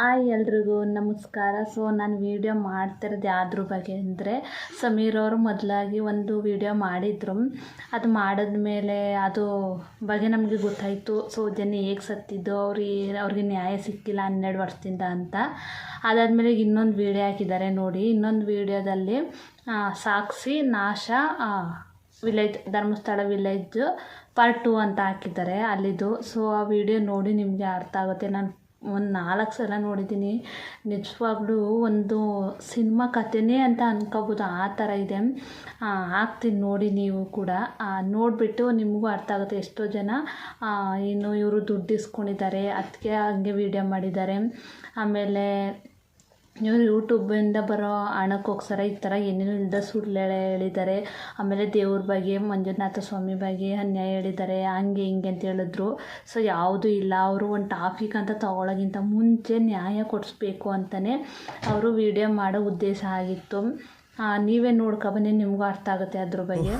Hi ಎಲ್ರಿಗೂ, ನಮಸ್ಕಾರ. So ನಾನು ವೀಡಿಯೋ ಮಾಡ್ತಿರೋದು ಯಾವ್ದ್ರ ಬಗ್ಗೆ ಅಂದರೆ, ಸಮೀರ್ ಅವರು ಮೊದಲಾಗಿ ಒಂದು ವೀಡಿಯೋ ಮಾಡಿದರು. ಅದು ಮಾಡಿದ ಮೇಲೆ ಅದು ಬಗ್ಗೆ ನಮಗೆ ಗೊತ್ತಾಯಿತು. ಜನ ಹೇಗೆ ಸತ್ತಿದ್ದು ಅವ್ರಿಗೆ ಅವ್ರಿಗೆ ನ್ಯಾಯ ಸಿಕ್ಕಿಲ್ಲ ಹನ್ನೆರಡು ವರ್ಷದಿಂದ ಅಂತ. ಅದಾದಮೇಲೆ ಇನ್ನೊಂದು ವೀಡಿಯೋ ಹಾಕಿದ್ದಾರೆ ನೋಡಿ. ಇನ್ನೊಂದು ವೀಡಿಯೋದಲ್ಲಿ ಸಾಕ್ಷಿ ನಾಶ village, Dharmasthala village part two ಅಂತ ಹಾಕಿದ್ದಾರೆ ಅಲ್ಲಿದು. ಸೊ ಆ ವಿಡಿಯೋ ನೋಡಿ ನಿಮಗೆ ಅರ್ಥ ಆಗುತ್ತೆ. ನಾನು ಒಂದು ನಾಲ್ಕು ಸಲ ನೋಡಿದ್ದೀನಿ ನಿಜವಾಗ್ಲೂ ಒಂದು ಸಿನಿಮಾ ಕಥೆನೇ ಅಂತ ಅನ್ಕೋಬೋದು. ಆ ಥರ ಇದೆ. ಹಾಕ್ತೀನಿ ನೋಡಿ ನೀವು ಕೂಡ. ನೋಡಿಬಿಟ್ಟು ನಿಮಗೂ ಅರ್ಥ ಆಗುತ್ತೆ ಎಷ್ಟೋ ಜನ ಇನ್ನು ಇವರು ದುಡ್ಡು ಇಸ್ಕೊಂಡಿದ್ದಾರೆ. ಅದಕ್ಕೆ ಹಂಗೆ ವೀಡಿಯೋ ಮಾಡಿದ್ದಾರೆ. ಆಮೇಲೆ ಇವರು ಯೂಟ್ಯೂಬಿಂದ ಬರೋ ಹಣಕ್ಕೋಸ್ಕರ ಈ ಥರ ಏನೇನು ಇಲ್ಲದ ಸುಳ್ಳು ಹೇಳಿದ್ದಾರೆ. ಆಮೇಲೆ ದೇವ್ರ ಬಗ್ಗೆ, ಮಂಜುನಾಥ ಸ್ವಾಮಿ ಬಗ್ಗೆ ಅನ್ಯಾಯ ಹೇಳಿದ್ದಾರೆ. ಹಂಗೆ ಹಿಂಗೆ ಅಂತ ಹೇಳಿದ್ರು. ಸೊ ಯಾವುದೂ ಇಲ್ಲ. ಅವರು ಒಂದು ಟಾಪಿಕ್ ಅಂತ ತಗೊಳ್ಳೋಕ್ಕಿಂತ ಮುಂಚೆ ನ್ಯಾಯ ಕೊಡಿಸ್ಬೇಕು ಅಂತಲೇ ಅವರು ವಿಡಿಯೋ ಮಾಡೋ ಉದ್ದೇಶ ಆಗಿತ್ತು. ನೀವೇ ನೋಡ್ಕೊಬನ್ನಿ ನಿಮಗೂ ಅರ್ಥ ಆಗುತ್ತೆ ಅದ್ರ ಬಗ್ಗೆ.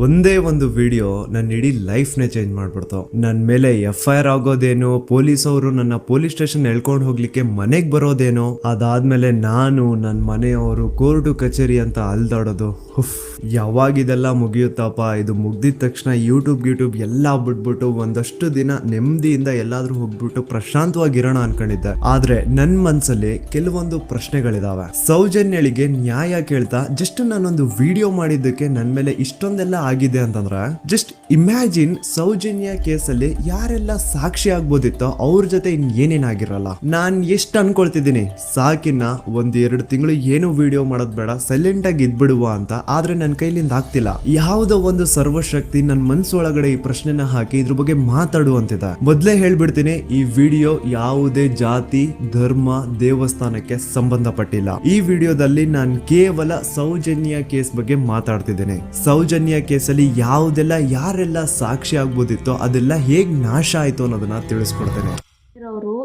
ಒಂದೇ ಒಂದು ವಿಡಿಯೋ ನನ್ನ ಇಡೀ ಲೈಫ್ನೇ ಚೇಂಜ್ ಮಾಡ್ಬಿಡ್ತು. ನನ್ನ ಮೇಲೆ ಎಫ್ ಐ ಆರ್ ಆಗೋದೇನೋ ಪೊಲೀಸ್ ಅವರು ನನ್ನ ಪೊಲೀಸ್ ಸ್ಟೇಷನ್ ಎಳ್ಕೊಂಡು ಹೋಗ್ಲಿಕ್ಕೆ ಮನೆಗೆ ಬರೋದೇನೋ, ಅದಾದ್ಮೇಲೆ ನಾನು ನನ್ನ ಮನೆಯವರು ಕೋರ್ಟು ಕಚೇರಿ ಅಂತ ಅಲ್ದಾಡೋದು. ಹುಫ್ ಯಾವಾಗ ಇದೆಲ್ಲ ಮುಗಿಯುತ್ತಪ್ಪ? ಇದು ಮುಗ್ದಿದ ತಕ್ಷಣ ಯೂಟ್ಯೂಬ್ ಯೂಟ್ಯೂಬ್ ಎಲ್ಲ ಬಿಟ್ಬಿಟ್ಟು ಒಂದಷ್ಟು ದಿನ ನೆಮ್ಮದಿಯಿಂದ ಎಲ್ಲಾದ್ರೂ ಹೋಗ್ಬಿಟ್ಟು ಪ್ರಶಾಂತವಾಗಿರೋಣ ಅನ್ಕೊಂಡಿದ್ದೆ. ಆದ್ರೆ ನನ್ನ ಮನ್ಸಲ್ಲಿ ಕೆಲವೊಂದು ಪ್ರಶ್ನೆಗಳಿದಾವೆ. ಸೌಜನ್ಯಳಿಗೆ ನ್ಯಾಯ ಕೇಳ್ತಾ ಜಸ್ಟ್ ನಾನೊಂದು ವಿಡಿಯೋ ಮಾಡಿದ್ದಕ್ಕೆ ನನ್ನ ಮೇಲೆ ಇಷ್ಟೊಂದೆಲ್ಲ ಆಗಿದೆ ಅಂತಂದ್ರೆ ಜಸ್ಟ್ ಇಮ್ಯಾಜಿನ್ ಸೌಜನ್ಯ ಕೇಸಲ್ಲಿ ಯಾರೆಲ್ಲ ಸಾಕ್ಷಿ ಆಗ್ಬೋದಿತ್ತೋ ಅವ್ರ ಜೊತೆ ಇನ್ ಏನೇನಾಗಿರಲ್ಲ ನಾನ್ ಎಷ್ಟು ಅನ್ಕೊಳ್ತಿದ್ದೀನಿ? ಸಾಕಿನ್ನ ಒಂದ್ ಎರಡು ತಿಂಗಳು ಏನು ವಿಡಿಯೋ ಮಾಡೋದ್ ಬೇಡ ಸೈಲೆಂಟ್ ಆಗಿ ಇದ್ಬಿಡುವ ಅಂತ ಆದ್ರೆ ನನ್ನ ಕೈಲಿಂದ ಆಗ್ತಿಲ್ಲ. ಯಾವುದೋ ಒಂದು ಸರ್ವಶಕ್ತಿ ನನ್ನ ಮನ್ಸೊಳಗಡೆ ಈ ಪ್ರಶ್ನೆನ ಹಾಕಿ ಇದ್ರ ಬಗ್ಗೆ ಮಾತಾಡುವಂತಿದೆ. ಮೊದ್ಲೇ ಹೇಳ್ಬಿಡ್ತೀನಿ, ಈ ವಿಡಿಯೋ ಯಾವುದೇ ಜಾತಿ, ಧರ್ಮ, ದೇವಸ್ಥಾನಕ್ಕೆ ಸಂಬಂಧಪಟ್ಟಿಲ್ಲ. ಈ ವಿಡಿಯೋದಲ್ಲಿ ನಾನು ಕೇವಲ ಸೌಜನ್ಯ ಕೇಸ್ ಬಗ್ಗೆ ಮಾತಾಡ್ತಿದ್ದೇನೆ. ಸೌಜನ್ಯ ಕೇಸಲ್ಲಿ ಯಾವುದೆಲ್ಲ, ಯಾರೆಲ್ಲ ಸಾಕ್ಷಿ ಆಗ್ಬೋದಿತ್ತೋ ಅದೆಲ್ಲ ಹೇಗ್ ನಾಶ ಆಯ್ತು ಅನ್ನೋದನ್ನ ತಿಳಿಸ್ಕೊಡ್ತೇನೆ.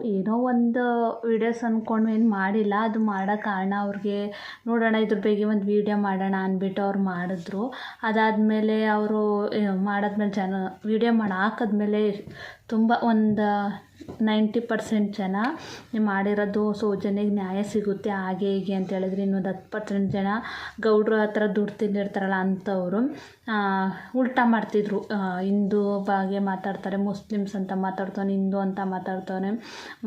ಏನೋ ಒಂದು ವಿಡಿಯೋಸ್ ಅಂದ್ಕೊಂಡು ಏನು ಮಾಡಿಲ್ಲ, ಅದು ಮಾಡೋ ಕಾರಣ ಅವ್ರಿಗೆ, ನೋಡೋಣ ಇದ್ರ ಬಗ್ಗೆ ಒಂದು ವೀಡಿಯೋ ಮಾಡೋಣ ಅಂದ್ಬಿಟ್ಟು ಅವ್ರು ಮಾಡಿದ್ರು. ಅದಾದಮೇಲೆ ಅವರು ಮಾಡಾದ್ಮೇಲೆ ಜನ ವೀಡಿಯೋ ಮಾಡಿ, ಹಾಕಿದ್ಮೇಲೆ ತುಂಬ ಒಂದು ನೈಂಟಿ ಪರ್ಸೆಂಟ್ ಜನ ನೀವು ಮಾಡಿರೋದು ಸೌಜನ್ಯಗೆ ನ್ಯಾಯ ಸಿಗುತ್ತೆ, ಹಾಗೆ ಹೀಗೆ ಅಂತ ಹೇಳಿದ್ರೆ ಇನ್ನೊಂದು ಹತ್ತು ಪರ್ಸೆಂಟ್ ಜನ ಗೌಡ್ರ ಹತ್ರ ದುಡ್ಡು ತಿಂದಿರ್ತಾರಲ್ಲ ಅಂಥವರು ಉಲ್ಟಾ ಮಾಡ್ತಿದ್ರು. ಹಿಂದೂ ಬಗ್ಗೆ ಮಾತಾಡ್ತಾರೆ, ಮುಸ್ಲಿಮ್ಸ್ ಅಂತ ಮಾತಾಡ್ತಾನೆ ಹಿಂದೂ ಅಂತ ಮಾತಾಡ್ತಾನೆ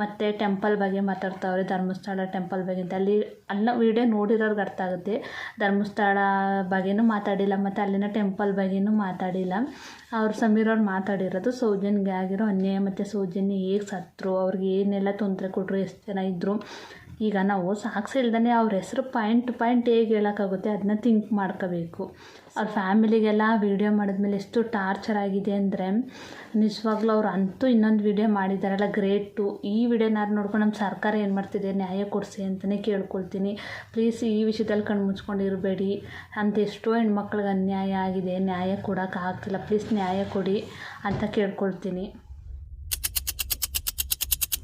ಮತ್ತು ಟೆಂಪಲ್ ಬಗ್ಗೆ ಮಾತಾಡ್ತಾವ್ರೆ, ಧರ್ಮಸ್ಥಳ ಟೆಂಪಲ್ ಬಗ್ಗೆ ಅಂತ. ಅಲ್ಲಿ ಅಲ್ಲ ವಿಡಿಯೋ ನೋಡಿರೋರ್ಗೆ ಅರ್ಥ ಆಗುತ್ತೆ. ಧರ್ಮಸ್ಥಳ ಬಗ್ಗೆನೂ ಮಾತಾಡಿಲ್ಲ, ಮತ್ತು ಅಲ್ಲಿನ ಟೆಂಪಲ್ ಬಗ್ಗೆನೂ ಮಾತಾಡಿಲ್ಲ. ಅವ್ರು ಸಮೀರವ್ರು ಮಾತಾಡಿರೋದು ಸೌಜನ್ಗೆ ಆಗಿರೋ ಅನ್ಯಾಯ ಮತ್ತು ಸೌಜನ್ಯ ಹೇಗೆ ಸತ್ತರು, ಅವ್ರಿಗೆ ಏನೆಲ್ಲ ತೊಂದರೆ ಕೊಟ್ಟರು ಎಷ್ಟು ಜನ ಇದ್ದರು ಈಗ ನಾವು ಸಾಕ್ಷಿ ಇಲ್ದೇ ಅವ್ರ ಹೆಸರು ಪಾಯಿಂಟ್ ಪಾಯಿಂಟ್ ಹೇಗೆ ಹೇಳೋಕ್ಕಾಗುತ್ತೆ ಅದನ್ನ ಥಿಂಕ್ ಮಾಡ್ಕೋಬೇಕು. ಅವ್ರ ಫ್ಯಾಮಿಲಿಗೆಲ್ಲ ವೀಡಿಯೋ ಮಾಡಿದ್ಮೇಲೆ ಎಷ್ಟು ಟಾರ್ಚರ್ ಆಗಿದೆ ಅಂದರೆ, ನಿಜವಾಗ್ಲೂ ಅವ್ರು ಅಂತೂ ಇನ್ನೊಂದು ವೀಡಿಯೋ ಮಾಡಿದ್ದಾರಲ್ಲ ಗ್ರೇಟು ಈ ವಿಡಿಯೋನಾರು ನೋಡ್ಕೊಂಡು ನಮ್ಮ ಸರ್ಕಾರ ಏನು ಮಾಡ್ತಿದೆ, ನ್ಯಾಯ ಕೊಡಿಸಿ ಅಂತಲೇ ಕೇಳ್ಕೊಳ್ತೀನಿ. ಪ್ಲೀಸ್ ಈ ವಿಷಯದಲ್ಲಿ ಕಣ್ಣು ಮುಚ್ಕೊಂಡಿರಬೇಡಿ. ಅಂತ ಎಷ್ಟೋ ಹೆಣ್ಮಕ್ಳಿಗೆ ಅನ್ಯಾಯ ಆಗಿದೆ, ನ್ಯಾಯ ಕೊಡೋಕ್ಕಾಗ್ತಿಲ್ಲ ಪ್ಲೀಸ್ ನ್ಯಾಯ ಕೊಡಿ ಅಂತ ಕೇಳ್ಕೊಳ್ತೀನಿ.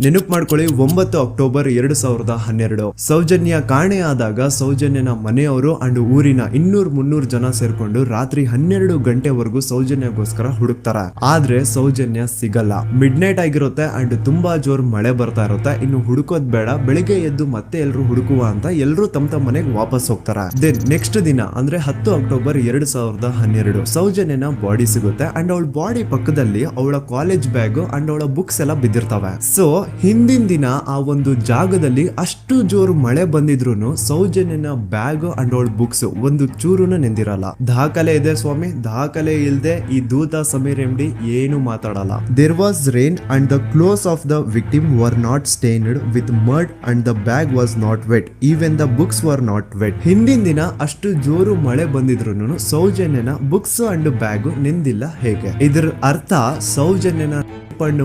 ನೆನಪು ಮಾಡ್ಕೊಳ್ಳಿ, ಒಂಬತ್ತು ಅಕ್ಟೋಬರ್ ಎರಡು ಸಾವಿರದ ಹನ್ನೆರಡು. ಸೌಜನ್ಯ ಕಾಣೆಯಾದಾಗ ಸೌಜನ್ಯನ ಮನೆಯವರು ಅಂಡ್ ಊರಿನ ಇನ್ನೂರ್ ಮುನ್ನೂರ್ ಜನ ಸೇರ್ಕೊಂಡು ರಾತ್ರಿ ಹನ್ನೆರಡು ಗಂಟೆವರೆಗೂ ಸೌಜನ್ಯಗೋಸ್ಕರ ಹುಡುಕ್ತಾರ. ಆದ್ರೆ ಸೌಜನ್ಯ ಸಿಗಲ್ಲ. ಮಿಡ್ ನೈಟ್ ಆಗಿರುತ್ತೆ ಅಂಡ್ ತುಂಬಾ ಜೋರ್ ಮಳೆ ಬರ್ತಾ ಇರುತ್ತೆ. ಇನ್ನು ಹುಡುಕೋದ್ ಬೇಡ. ಬೆಳಿಗ್ಗೆ ಎದ್ದು ಮತ್ತೆ ಎಲ್ರು ಹುಡುಕುವ ಅಂತ ಎಲ್ರು ತಮ್ಮ ತಮ್ಮ ಮನೆಗೆ ವಾಪಸ್ ಹೋಗ್ತಾರ. ದೆನ್ ನೆಕ್ಸ್ಟ್ ದಿನ, ಅಂದ್ರೆ ಹತ್ತು ಅಕ್ಟೋಬರ್ ಎರಡು ಸಾವಿರದ ಹನ್ನೆರಡು, ಸೌಜನ್ಯನ ಬಾಡಿ ಸಿಗುತ್ತೆ ಅಂಡ್ ಅವಳ ಬಾಡಿ ಪಕ್ಕದಲ್ಲಿ ಅವಳ ಕಾಲೇಜ್ ಬ್ಯಾಗ್ ಅಂಡ್ ಅವಳ ಬುಕ್ಸ್ ಎಲ್ಲ ಬಿದ್ದಿರ್ತಾವೆ. ಸೊ ಹಿಂದಿನ ದಿನ ಆ ಒಂದು ಜಾಗದಲ್ಲಿ ಅಷ್ಟು ಜೋರು ಮಳೆ ಬಂದಿದ್ರು ಸೌಜನ್ಯನ ಬ್ಯಾಗ್ ಅಂಡ್ ಅವಳ ಬುಕ್ಸ್ ಒಂದು ಚೂರುನ ನೆಂದಿರಲ್ಲ. ದಾಖಲೆ ಇದೆ ಸ್ವಾಮಿ, ದಾಖಲೆ ಇಲ್ದೆ ಈ ದೂತ ಸಮೀರ್ ಎಂ ಡಿ ಏನು ಮಾತಾಡಲ್ಲ. There was rain and the clothes of the victim were not stained with mud and the bag was not wet even the books were not wet ಹಿಂದಿನ ದಿನ ಅಷ್ಟು ಜೋರು ಮಳೆ ಬಂದಿದ್ರು ಸೌಜನ್ಯನ ಬುಕ್ಸ್ ಅಂಡ್ ಬ್ಯಾಗ್ ನೆಂದಿಲ್ಲ ಹೇಗೆ? ಇದರ ಅರ್ಥ ಸೌಜನ್ಯನ ಪಂಡು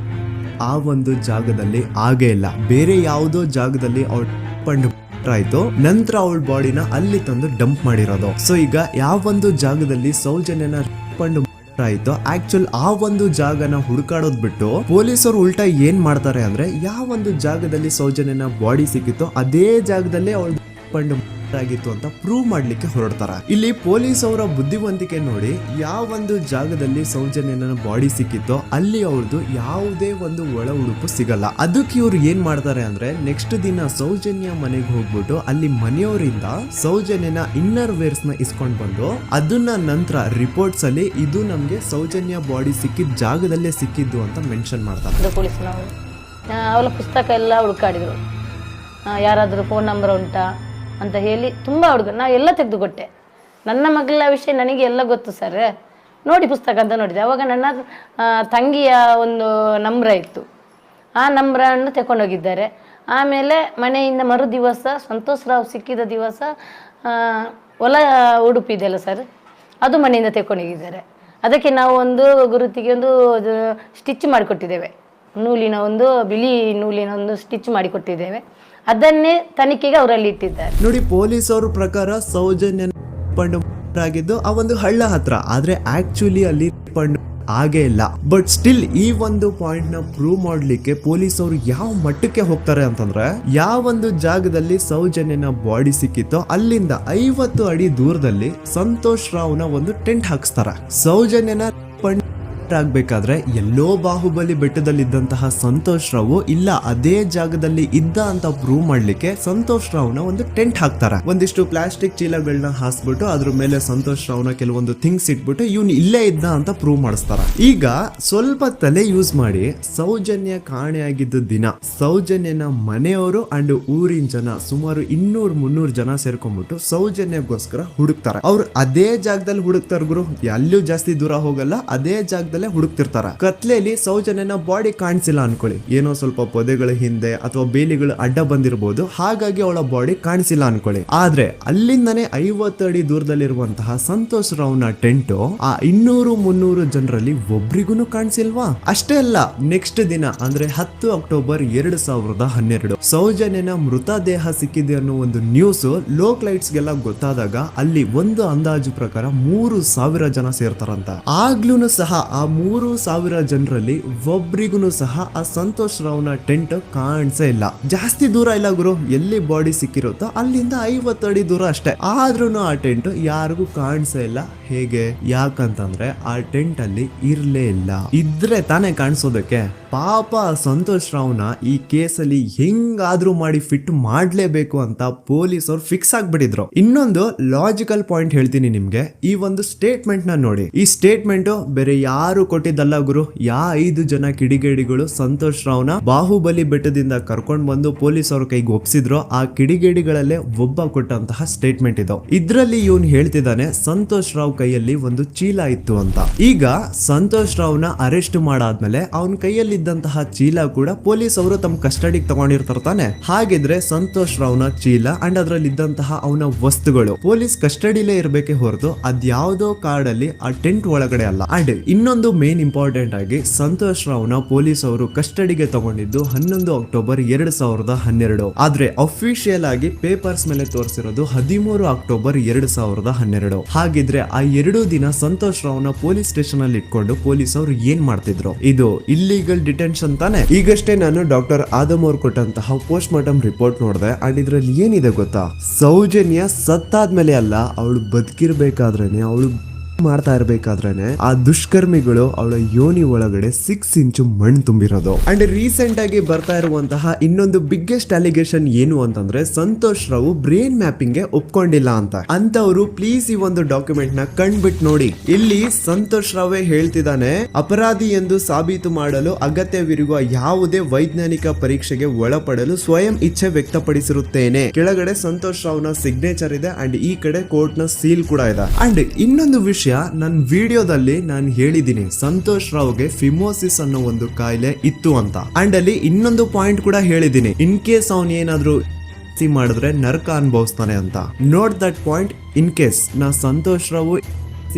ಆ ಒಂದು ಜಾಗದಲ್ಲಿ ಆಗೇ ಇಲ್ಲ. ಬೇರೆ ಯಾವುದೋ ಜಾಗದಲ್ಲಿ ಅವ್ರು ಪಂಡು ಆಯ್ತು. ನಂತರ ಅವಳ ಬಾಡಿನ ಅಲ್ಲಿ ತಂದು ಡಂಪ್ ಮಾಡಿರೋದು. ಸೊ, ಈಗ ಯಾವ ಒಂದು ಜಾಗದಲ್ಲಿ ಸೌಜನ್ಯನ ಪಂಡು ಆಯ್ತು. ಆಕ್ಚುಲ್ ಆ ಒಂದು ಜಾಗನ ಹುಡುಕಾಡೋದ್ ಬಿಟ್ಟು ಪೊಲೀಸರು ಉಲ್ಟಾ ಏನ್ ಮಾಡ್ತಾರೆ ಅಂದ್ರೆ, ಯಾವ ಒಂದು ಜಾಗದಲ್ಲಿ ಸೌಜನ್ಯನ ಬಾಡಿ ಸಿಕ್ಕಿತ್ತೋ, ಅದೇ ಜಾಗದಲ್ಲೇ ಅವಳ ಪಂಡು ಆಗಿತ್ತು ಅಂತ ಪ್ರೂವ್ ಮಾಡ್ಲಿಕ್ಕೆ ಹೊರಡ್ತಾರ. ಇಲ್ಲಿ ಪೊಲೀಸ್ ಅವರ ಬುದ್ಧಿವಂತಿಕೆ ನೋಡಿ ಯಾವ ಒಂದು ಜಾಗದಲ್ಲಿ ಸೌಜನ್ಯನ ಬಾಡಿ ಸಿಕ್ಕಿತ್ತೋ ಅಲ್ಲಿ ಅವ್ರದ್ದು ಯಾವುದೇ ಒಂದು ಒಳ ಉಡುಪು ಸಿಗಲ್ಲ. ಅದಕ್ಕೆ ಇವ್ರು ಏನ್ ಮಾಡ್ತಾರೆ ಅಂದ್ರೆ ನೆಕ್ಸ್ಟ್ ದಿನ ಸೌಜನ್ಯ ಮನೆಗೆ ಹೋಗ್ಬಿಟ್ಟು ಅಲ್ಲಿ ಮನೆಯವರಿಂದ ಸೌಜನ್ಯನ ಇನ್ನರ್ ವೇರ್ಸ್ನ ಇಸ್ಕೊಂಡ್ ಬಂದು ಅದನ್ನ ನಂತರ ರಿಪೋರ್ಟ್ಸ್ ಅಲ್ಲಿ ಇದು ನಮ್ಗೆ ಸೌಜನ್ಯ ಬಾಡಿ ಸಿಕ್ಕಿದ ಜಾಗದಲ್ಲೇ ಸಿಕ್ಕಿದ್ದು ಅಂತ ಮೆನ್ಷನ್ ಮಾಡ್ತಾರೆ. ಅವಳ ಪುಸ್ತಕ ಎಲ್ಲ ಹುಡುಕಾಡಿದ್ರು. ಯಾರಾದರೂ ಫೋನ್ ನಂಬರ್ ಉಂಟಾ? ಅಂತ ಹೇಳಿ ತುಂಬ ಹುಡುಗ ನಾವು ಎಲ್ಲ ತೆಗೆದುಕೊಟ್ಟೆ. ನನ್ನ ಮಗಳ ವಿಷಯ ನನಗೆ ಎಲ್ಲ ಗೊತ್ತು ಸರ್. ನೋಡಿ ಪುಸ್ತಕ ಅಂತ ನೋಡಿದೆ. ಅವಾಗ ನನ್ನ ತಂಗಿಯ ಒಂದು ನಂಬ್ರ ಇತ್ತು. ಆ ನಂಬ್ರನ್ನು ತಗೊಂಡೋಗಿದ್ದಾರೆ ಆಮೇಲೆ ಮನೆಯಿಂದ ಮರು ದಿವಸ, ಸಂತೋಷ್ ರಾವ್ ಸಿಕ್ಕಿದ ದಿವಸ ಹೊಲ ಉಡುಪು ಇದೆಯಲ್ಲ ಸರ್? ಅದು ಮನೆಯಿಂದ ತಗೊಂಡೋಗಿದ್ದಾರೆ ಅದಕ್ಕೆ ನಾವು ಒಂದು ಗುರುತಿಗೆ ಒಂದು ಸ್ಟಿಚ್ ಮಾಡಿಕೊಟ್ಟಿದ್ದೇವೆ. ನೂಲಿನ ಒಂದು, ಬಿಳಿ ನೂಲಿನ ಒಂದು ಸ್ಟಿಚ್ ಮಾಡಿಕೊಟ್ಟಿದ್ದೇವೆ. ಅದನ್ನೇ ತನಿಖೆಗೆ ಅವರಲ್ಲಿ ಇಟ್ಟಿದ್ದಾರೆ. ನೋಡಿ ಪೊಲೀಸ್ ಅವರ ಪ್ರಕಾರ ಸೌಜನ್ಯ ಪಂಡು ಆಗಿದ್ದು ಆ ಒಂದು ಹಳ್ಳ ಹತ್ರ. ಆದ್ರೆ ಆಕ್ಚುಲಿ ಅಲ್ಲಿ ಪಂಡು ಆಗೇ ಇಲ್ಲ. ಬಟ್ ಸ್ಟಿಲ್ ಈ ಒಂದು ಪಾಯಿಂಟ್ನ ಪ್ರೂವ್ ಮಾಡ್ಲಿಕ್ಕೆ ಪೊಲೀಸ್ ಅವರು ಯಾವ ಮಟ್ಟಕ್ಕೆ ಹೋಗ್ತಾರೆ ಅಂತಂದ್ರೆ, ಯಾವ ಒಂದು ಜಾಗದಲ್ಲಿ ಸೌಜನ್ಯನ ಬಾಡಿ ಸಿಕ್ಕಿತ್ತೋ ಅಲ್ಲಿಂದ ಐವತ್ತು ಅಡಿ ದೂರದಲ್ಲಿ ಸಂತೋಷ್ ರಾವ್ನ ಒಂದು ಟೆಂಟ್ ಹಾಕಿಸ್ತಾರ. ಸೌಜನ್ಯನ ಪಂಡ್ ಆಗ್ಬೇಕಾದ್ರೆ ಎಲ್ಲೋ ಬಾಹುಬಲಿ ಬೆಟ್ಟದಲ್ಲಿದ್ದಂತಹ ಸಂತೋಷ್ ರಾವ್ ಇಲ್ಲ, ಅದೇ ಜಾಗದಲ್ಲಿ ಇದ್ದ ಅಂತ ಪ್ರೂವ್ ಮಾಡ್ಲಿಕ್ಕೆ ಸಂತೋಷ್ ರಾವ್ನ ಒಂದು ಟೆಂಟ್ ಹಾಕ್ತಾರೆ. ಒಂದಿಷ್ಟು ಪ್ಲಾಸ್ಟಿಕ್ ಚೀಲಗಳನ್ನ ಹಾಸ್ಬಿಟ್ಟು ಅದ್ರ ಮೇಲೆ ಸಂತೋಷ್ ರಾವ್ನ ಕೆಲವೊಂದು ಥಿಂಗ್ಸ್ ಇಟ್ಬಿಟ್ಟು ಇವ್ನು ಇಲ್ಲೇ ಇದ್ದ ಅಂತ ಪ್ರೂವ್ ಮಾಡಿಸ್ತಾರ. ಈಗ ಸ್ವಲ್ಪ ತಲೆ ಯೂಸ್ ಮಾಡಿ ಸೌಜನ್ಯ ಕಾಣೆಯಾಗಿದ್ದ ದಿನ. ಸೌಜನ್ಯನ ಮನೆಯವರು ಅಂಡ್ ಊರಿನ ಜನ ಸುಮಾರು ಇನ್ನೂರ್ ಮುನ್ನೂರ್ ಜನ ಸೇರ್ಕೊಂಡ್ಬಿಟ್ಟು ಸೌಜನ್ಯಗೋಸ್ಕರ ಹುಡುಕ್ತಾರೆ. ಅವ್ರು ಅದೇ ಜಾಗದಲ್ಲಿ ಹುಡುಕ್ತಾರ ಗುರು. ಎಲ್ಲೂ ಜಾಸ್ತಿ ದೂರ ಹೋಗಲ್ಲ, ಅದೇ ಜಾಗದಲ್ಲೇ ಹುಡುಕ್ತಿರ್ತಾರ. ಕತ್ಲೆಯಲ್ಲಿ ಸೌಜನ್ಯನ ಬಾಡಿ ಕಾಣಿಸಿಲ್ಲ ಅನ್ಕೊಳ್ಳಿ. ಏನೋ ಸ್ವಲ್ಪ ಪೊದೆಗಳ ಹಿಂದೆ ಅಥವಾ ಬೇಲಿಗಳು ಅಡ್ಡ ಬಂದಿರಬಹುದು ಹಾಗಾಗಿ ಅವಳ ಬಾಡಿ ಕಾಣಿಸಿಲ್ಲ ಅನ್ಕೊಳ್ಳಿ. ಆದ್ರೆ ಅಲ್ಲಿಂದನೇ ಐವತ್ತು ಅಡಿ ದೂರದಲ್ಲಿರುವಂತಹ ಸಂತೋಷ್ ರಾವ್ನ ಟೆಂಟ್ ಆ ಇನ್ನೂರು ಮುನ್ನೂರು ಜನರಲ್ಲಿ ಒಬ್ರಿಗೂ ಕಾಣಿಸಿಲ್ವಾ? ಅಷ್ಟೇ ಅಲ್ಲ ನೆಕ್ಸ್ಟ್ ದಿನ ಅಂದ್ರೆ ಹತ್ತು ಅಕ್ಟೋಬರ್ ಎರಡು ಸಾವಿರದ ಹನ್ನೆರಡು ಸೌಜನ್ಯನ ಮೃತದೇಹ ಸಿಕ್ಕಿದೆ ಅನ್ನೋ ಒಂದು ನ್ಯೂಸ್ ಲೋಕ್ ಲೈಟ್ಸ್ ಗೆಲ್ಲ ಗೊತ್ತಾದಾಗ ಅಲ್ಲಿ ಒಂದು ಅಂದಾಜು ಪ್ರಕಾರ ಮೂರು ಸಾವಿರ ಜನ ಸೇರ್ತಾರಂತ. ಆಗ್ಲೂ ಸಹ ಆ ಮೂರು ಸಾವಿರ ಜನರಲ್ಲಿ ಒಬ್ರಿಗೂ ಸಹ ಆ ಸಂತೋಷ್ ರಾವ್ನ ಟೆಂಟ್ ಕಾಣಿಸೇ ಇಲ್ಲ. ಜಾಸ್ತಿ ದೂರ ಇಲ್ಲ ಗುರು, ಎಲ್ಲಿ ಬಾಡಿ ಸಿಕ್ಕಿರುತ್ತೋ ಅಲ್ಲಿಂದ ಐವತ್ತು ಅಡಿ ದೂರ ಅಷ್ಟೇ. ಆದ್ರೂ ಆ ಟೆಂಟ್ ಯಾರಿಗೂ ಕಾಣಿಸೇ ಇಲ್ಲ. ಹೇಗೆ? ಯಾಕಂತಂದ್ರೆ ಆ ಟೆಂಟ್ ಅಲ್ಲಿ ಇರ್ಲೇ ಇಲ್ಲ. ಇದ್ರೆ ತಾನೇ ಕಾಣಿಸೋದಕ್ಕೆ. ಪಾಪ ಸಂತೋಷ್ ರಾವ್ನ ಈ ಕೇಸಲ್ಲಿ ಹೆಂಗಾದ್ರೂ ಮಾಡಿ ಫಿಟ್ ಮಾಡ್ಲೇಬೇಕು ಅಂತ ಪೊಲೀಸ್ ಅವ್ರು ಫಿಕ್ಸ್ ಆಗ್ಬಿಟ್ಟಿದ್ರು. ಇನ್ನೊಂದು ಲಾಜಿಕಲ್ ಪಾಯಿಂಟ್ ಹೇಳ್ತೀನಿ ನಿಮ್ಗೆ. ಈ ಒಂದು ಸ್ಟೇಟ್ಮೆಂಟ್ನ ನೋಡಿ. ಈ ಸ್ಟೇಟ್ಮೆಂಟ್ ಬೇರೆ ಯಾರು ಕೊಟ್ಟಿದ್ದಲ್ಲ ಗುರು? ಯಾ ಐದು ಜನ ಕಿಡಿಗೇಡಿಗಳು ಸಂತೋಷ್ ರಾವ್ನ ಬಾಹುಬಲಿ ಬೆಟ್ಟದಿಂದ ಕರ್ಕೊಂಡ್ ಬಂದು ಪೊಲೀಸ್ ಅವ್ರ ಕೈಗೆ ಒಪ್ಸಿದ್ರು, ಆ ಕಿಡಿಗೇಡಿಗಳಲ್ಲೇ ಒಬ್ಬ ಕೊಟ್ಟಂತಹ ಸ್ಟೇಟ್ಮೆಂಟ್ ಇದು. ಇದ್ರಲ್ಲಿ ಇವನು ಹೇಳ್ತಿದ್ದಾನೆ, ಸಂತೋಷ್ ರಾವ್ ಕೈಯಲ್ಲಿ ಒಂದು ಚೀಲ ಇತ್ತು ಅಂತ. ಈಗ ಸಂತೋಷ್ ರಾವ್ನ ಅರೆಸ್ಟ್ ಮಾಡಾದ್ಮೇಲೆ ಅವನ ಕೈಯಲ್ಲಿದ್ದಂತಹ ಚೀಲ ಕೂಡ ಪೊಲೀಸ್ ಅವರು ತಮ್ಮ ಕಸ್ಟಡಿಗೆ ತಗೊಂಡಿರ್ತಾರ ತಾನೆ. ಹಾಗಿದ್ರೆ ಸಂತೋಷ್ ರಾವ್ನ ಚೀಲ ಅಂಡ್ ಅದ್ರಲ್ಲಿ ಇದ್ದಂತಹ ಅವನ ವಸ್ತುಗಳು ಪೊಲೀಸ್ ಕಸ್ಟಡಿಲೇ ಇರಬೇಕೆ ಹೊರತು ಅದ್ಯಾವುದೋ ಕಾರ್ಡ್ ಅಲ್ಲಿ ಆ ಟೆಂಟ್ ಒಳಗಡೆ ಅಲ್ಲ. ಅಂಡ್ ಇನ್ನೊಂದು ಮೇನ್ ಇಂಪಾರ್ಟೆಂಟ್ ಆಗಿ ಸಂತೋಷ್ ರಾವ್ನ ಪೊಲೀಸ್ ಅವರು ಕಸ್ಟಡಿಗೆ ತಗೊಂಡಿದ್ದು ಹನ್ನೊಂದು ಅಕ್ಟೋಬರ್ ಎರಡ್ ಸಾವಿರದ ಹನ್ನೆರಡು. ಆದ್ರೆ ಅಫಿಷಿಯಲ್ ಆಗಿ ಪೇಪರ್ಸ್ ಮೇಲೆ ತೋರಿಸಿರೋದು ಹದಿಮೂರು ಅಕ್ಟೋಬರ್ ಎರಡ್ ಸಾವಿರದ ಹನ್ನೆರಡು. ಹಾಗಿದ್ರೆ ಆ ಎರಡು ದಿನ ಸಂತೋಷ್ ರಾವ್ನ ಪೊಲೀಸ್ ಸ್ಟೇಷನ್ ಅಲ್ಲಿ ಇಟ್ಕೊಂಡು ಪೊಲೀಸ್ ಅವರು ಏನ್ ಮಾಡ್ತಿದ್ರು? ಇದು ಇಲ್ಲಿಗಲ್ ಡಿಟೆನ್ಷನ್ ತಾನೆ ಈಗಷ್ಟೇ ನಾನು ಡಾಕ್ಟರ್ ಆದಮ್ ಅವ್ರು ಕೊಟ್ಟಂತಹ ಪೋಸ್ಟ್ ಮಾರ್ಟಮ್ ರಿಪೋರ್ಟ್ ನೋಡಿದೆ. ಅಂಡ್ ಇದ್ರಲ್ಲಿ ಏನಿದೆ ಗೊತ್ತಾ? ಸೌಜನ್ಯ ಸತ್ತಾದ್ಮೇಲೆ ಅಲ್ಲ, ಅವಳು ಬದುಕಿರ್ಬೇಕಾದ್ರೇನೆ ಅವಳು ಮಾಡ್ತಾ ಇರ್ಬೇಕಾದ್ರೆ ಆ ದುಷ್ಕರ್ಮಿಗಳು ಅವಳ ಯೋನಿ ಒಳಗಡೆ ಸಿಕ್ಸ್ ಇಂಚು ಮಣ್ಣು ತುಂಬಿರೋದು. ಅಂಡ್ ರೀಸೆಂಟ್ ಆಗಿ ಬರ್ತಾ ಇರುವಂತಹ ಇನ್ನೊಂದು ಬಿಗ್ಗೆಸ್ಟ್ ಅಲಿಗೇಷನ್ ಏನು ಅಂತಂದ್ರೆ ಸಂತೋಷ್ ರಾವ್ ಬ್ರೈನ್ ಮ್ಯಾಪಿಂಗ್ ಒಪ್ಕೊಂಡಿಲ್ಲ ಅಂತ. ಅಂತವರು ಪ್ಲೀಸ್ ಈ ಒಂದು ಡಾಕ್ಯುಮೆಂಟ್ನ ಕಣ್ಬಿಟ್ಟು ನೋಡಿ. ಇಲ್ಲಿ ಸಂತೋಷ್ ರಾವೇ ಹೇಳ್ತಿದ್ದಾನೆ, ಅಪರಾಧಿ ಎಂದು ಸಾಬೀತು ಮಾಡಲು ಅಗತ್ಯವಿರುವ ಯಾವುದೇ ವೈಜ್ಞಾನಿಕ ಪರೀಕ್ಷೆಗೆ ಒಳಪಡಲು ಸ್ವಯಂ ಇಚ್ಛೆ ವ್ಯಕ್ತಪಡಿಸಿರುತ್ತೇನೆ. ಕೆಳಗಡೆ ಸಂತೋಷ್ ರಾವ್ನ ಸಿಗ್ನೇಚರ್ ಇದೆ ಅಂಡ್ ಈ ಕಡೆ ಕೋರ್ಟ್ನ ಸೀಲ್ ಕೂಡ ಇದೆ. ಅಂಡ್ ಇನ್ನೊಂದು ವಿಷಯ ನನ್ನ ವಿಡಿಯೋದಲ್ಲಿ ನಾನು ಹೇಳಿದ್ದೀನಿ ಸಂತೋಷ್ ರಾವ್ಗೆ ಫಿಮೋಸಿಸ್ ಅನ್ನೋ ಒಂದು ಕಾಯಿಲೆ ಇತ್ತು ಅಂತ. ಅಂಡ್ ಅಲ್ಲಿ ಇನ್ನೊಂದು ಪಾಯಿಂಟ್ ಕೂಡ ಹೇಳಿದ್ದೀನಿ. ಇನ್ ಕೇಸ್ ಅವನ್ ಏನಾದ್ರೂ ಮಾಡಿದ್ರೆ ನರಕ ಅನುಭವಿಸ್ತಾನೆ ಅಂತ. Note that point in case ನಾ ಸಂತೋಷ್ ರಾವ್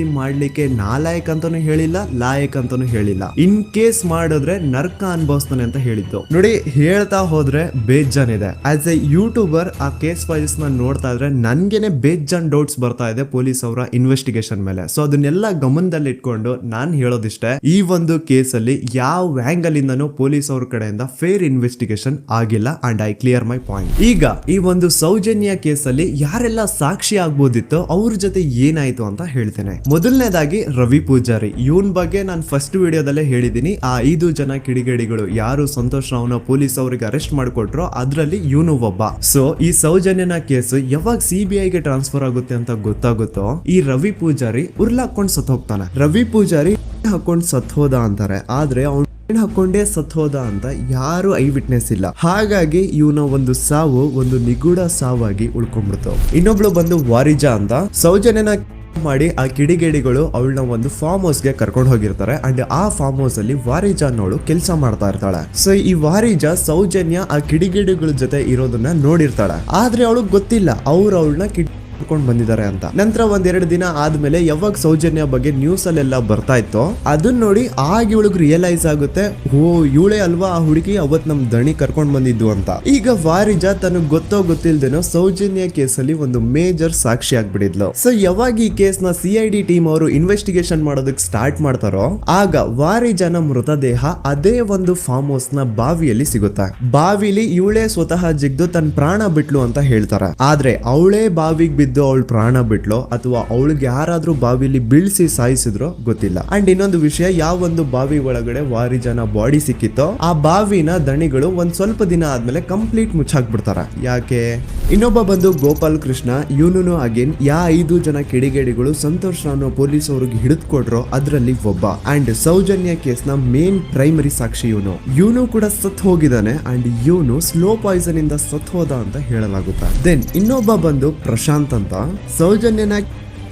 ಮಾಡ್ಲಿಕ್ಕೆ ನಾಲಾಯಕ್ ಅಂತಾನು ಹೇಳಿಲ್ಲ, ಲಾಯಕ್ ಅಂತಾನು ಹೇಳಿಲ್ಲ. ಇನ್ ಕೇಸ್ ಮಾಡಿದ್ರೆ ನರ್ಕ ಅನ್ಭವಿಸ್ತಾನೆ ಅಂತ ಹೇಳಿದ್ದು. ನೋಡಿ, ಹೇಳ್ತಾ ಹೋದ್ರೆ ಬೇಜಾನ್ ಇದೆ. ಆಸ್ ಎ ಯೂಟ್ಯೂಬರ್ ಆ ಕೇಸ್ ಫೈಲ್ಸ್ನ ನೋಡ್ತಾ ಇದ್ರೆ ನನ್ಗೆನೆ ಬೇಜಾನ್ ಡೌಟ್ಸ್ ಬರ್ತಾ ಇದೆ ಪೊಲೀಸ್ ಅವರ ಇನ್ವೆಸ್ಟಿಗೇಷನ್ ಮೇಲೆ. ಸೊ ಅದನ್ನೆಲ್ಲ ಗಮನದಲ್ಲಿ ಇಟ್ಕೊಂಡು ನಾನ್ ಹೇಳೋದಿಷ್ಟೇ, ಈ ಒಂದು ಕೇಸ್ ಅಲ್ಲಿ ಯಾವ ಆಂಗಲ್ ಇಂದನೂ ಪೊಲೀಸ್ ಅವ್ರ ಕಡೆಯಿಂದ ಫೇರ್ ಇನ್ವೆಸ್ಟಿಗೇಷನ್ ಆಗಿಲ್ಲ and I clear my point ಈಗ, ಈ ಒಂದು ಸೌಜನ್ಯ ಕೇಸ್ ಅಲ್ಲಿ ಯಾರೆಲ್ಲ ಸಾಕ್ಷಿ ಆಗ್ಬೋದಿತ್ತು ಅವ್ರ ಜೊತೆ ಏನಾಯ್ತು ಅಂತ ಹೇಳ್ತೇನೆ. ಮೊದಲನೇದಾಗಿ ರವಿ ಪೂಜಾರಿ. ಇವನ್ ಬಗ್ಗೆ ನಾನು ಫಸ್ಟ್ ವಿಡಿಯೋದಲ್ಲೇ ಹೇಳಿದ್ದೀನಿ. ಆ ಐದು ಜನ ಕಿಡಿಗೇಡಿಗಳು ಯಾರು ಸಂತೋಷ್ ರಾವ್ನ ಪೊಲೀಸ್ ಅವರಿಗೆ ಅರೆಸ್ಟ್ ಮಾಡಿಕೊಟ್ರು ಅದರಲ್ಲಿ ಇವನು ಒಬ್ಬ. ಸೊ ಈ ಸೌಜನ್ಯನ ಕೇಸ್ ಯಾವಾಗ ಸಿ ಬಿ ಐಗೆ ಟ್ರಾನ್ಸ್ಫರ್ ಆಗುತ್ತೆ ಅಂತ ಗೊತ್ತಾಗುತ್ತೋ, ಈ ರವಿ ಪೂಜಾರಿ ಉರ್ಲಾಕೊಂಡ್ ಸತ್ ಹೋಗ್ತಾನೆ. ರವಿ ಪೂಜಾರಿ ಹಾಕೊಂಡ್ ಸತ್ ಹೋದ ಅಂತಾರೆ. ಆದ್ರೆ ಅವ್ನು ಹಾಕೊಂಡೇ ಸತ್ ಹೋದ ಅಂತ ಯಾರು ಐ ವಿಟ್ನೆಸ್ ಇಲ್ಲ. ಹಾಗಾಗಿ ಇವನ ಒಂದು ಸಾವು ಒಂದು ನಿಗೂಢ ಸಾವಾಗಿ ಉಳ್ಕೊಂಡ್ಬಿಡ್ತು. ಇನ್ನೊಬ್ಳು ಬಂದು ವಾರಿಜಾ ಅಂತ. ಸೌಜನ್ಯನ ಮಾಡಿ ಆ ಕಿಡಿಗೇಡಿಗಳು ಅವಳನ್ನ ಒಂದು ಫಾರ್ಮ್ ಹೌಸ್ಗೆ ಕರ್ಕೊಂಡು ಹೋಗಿರ್ತಾರೆ. ಅಂಡ್ ಆ ಫಾರ್ಮ್ ಹೌಸ್ ಅಲ್ಲಿ ವಾರಿಜ ಅನ್ನೋಳು ಕೆಲಸ ಮಾಡ್ತಾ ಇರ್ತಾಳೆ. ಸೊ ಈ ವಾರಿಜಾ ಸೌಜನ್ಯ ಆ ಕಿಡಿಗೇಡಿಗಳ ಜೊತೆ ಇರೋದನ್ನ ನೋಡಿರ್ತಾಳೆ. ಆದ್ರೆ ಅವಳು ಗೊತ್ತಿಲ್ಲ. ಅವ್ರು ಅವಳನ್ನ ಕಿಡ್ ಕರ್ಕೊಂಡ್ ಬಂದಿದ್ದಾರೆ ಅಂತ. ನಂತರ ಒಂದೆರಡು ದಿನ ಆದ್ಮೇಲೆ ಯಾವಾಗ ಸೌಜನ್ಯ ಬಗ್ಗೆ ನ್ಯೂಸ್ ಅಲ್ಲೆಲ್ಲ ಬರ್ತಾ ಇತ್ತು ಅದನ್ನ ನೋಡಿ ಆಗ ಇವಳಿಗೆ ರಿಯಲೈಸ್ ಆಗುತ್ತೆ, ಓ, ಇವಳೆ ಅಲ್ವಾ ಆ ಹುಡುಗಿ, ಅವತ್ ನಮ್ ದಣಿ ಕರ್ಕೊಂಡ್ ಬಂದಿದ್ದು ಅಂತ. ಈಗ ವಾರಿಜಾ ತನಗ್ ಗೊತ್ತೋ ಗೊತ್ತಿಲ್ದೇನೋ ಸೌಜನ್ಯ ಕೇಸಲ್ಲಿ ಒಂದು ಮೇಜರ್ ಸಾಕ್ಷಿ ಆಗ್ಬಿಡಿದ್ಲು ಸೊ ಯಾವಾಗ ಈ ಕೇಸ್ನ ಸಿಐಡಿ ಟೀಮ್ ಅವರು ಇನ್ವೆಸ್ಟಿಗೇಷನ್ ಮಾಡೋದಕ್ಕೆ ಸ್ಟಾರ್ಟ್ ಮಾಡ್ತಾರೋ, ಆಗ ವಾರಿಜಾನ ಮೃತದೇಹ ಅದೇ ಒಂದು ಫಾರ್ಮ್ ಹೌಸ್ನ ಬಾವಿಯಲ್ಲಿ ಸಿಗುತ್ತೆ. ಬಾವಿಲಿ ಇವಳೇ ಸ್ವತಃ ಜಿಗ್ದು ತನ್ನ ಪ್ರಾಣ ಬಿಟ್ಲು ಅಂತ ಹೇಳ್ತಾರೆ. ಆದ್ರೆ ಅವಳೇ ಬಾವಿಗೆ ಬಿದ್ದು ಅವಳು ಪ್ರಾಣ ಬಿಟ್ಲೋ ಅಥವಾ ಅವಳಿಗೆ ಯಾರಾದ್ರೂ ಬಾವಿಲಿ ಬೀಳ್ಸಿ ಸಾಯಿಸಿದ್ರೋ ಗೊತ್ತಿಲ್ಲ. ಅಂಡ್ ಇನ್ನೊಂದು ವಿಷಯ, ಯಾವ ಒಂದು ಬಾವಿ ಒಳಗಡೆ ವಾರಿ ಜನ ಬಾಡಿ ಸಿಕ್ಕಿತ್ತೋ, ಆ ಬಾವಿನ ದಣಿಗಳು ಒಂದ್ ಸ್ವಲ್ಪ ದಿನ ಆದ್ಮೇಲೆ ಕಂಪ್ಲೀಟ್ ಮುಚ್ಚಾಕ್ಬಿಡ್ತಾರ. ಯಾಕೆ? ಇನ್ನೊಬ್ಬ ಬಂದು ಗೋಪಾಲ್ ಕೃಷ್ಣ ಇವನು ಅಗೇನ್, ಯಾ ಐದು ಜನ ಕಿಡಿಗೇಡಿಗಳು ಸಂತೋಷ್ ಅನ್ನೋ ಪೊಲೀಸ್ ಅವ್ರಿಗೆ ಹಿಡಿದು ಕೊಟ್ರೋ ಅದ್ರಲ್ಲಿ ಒಬ್ಬ. ಅಂಡ್ ಸೌಜನ್ಯ ಕೇಸ್ನ ಮೇನ್ ಪ್ರೈಮರಿ ಸಾಕ್ಷಿ ಇವನು. ಇವನು ಕೂಡ ಸತ್ ಹೋಗಿದ್ದಾನೆ, ಅಂಡ್ ಇವನು ಸ್ಲೋ ಪಾಯ್ಸನ್ ಇಂದ ಸತ್ ಹೋದ ಅಂತ ಹೇಳಲಾಗುತ್ತೆ. ದೆನ್ ಇನ್ನೊಬ್ಬ ಬಂದು ಪ್ರಶಾಂತ್ ಅಂತ. ಸೌಜನ್ಯನ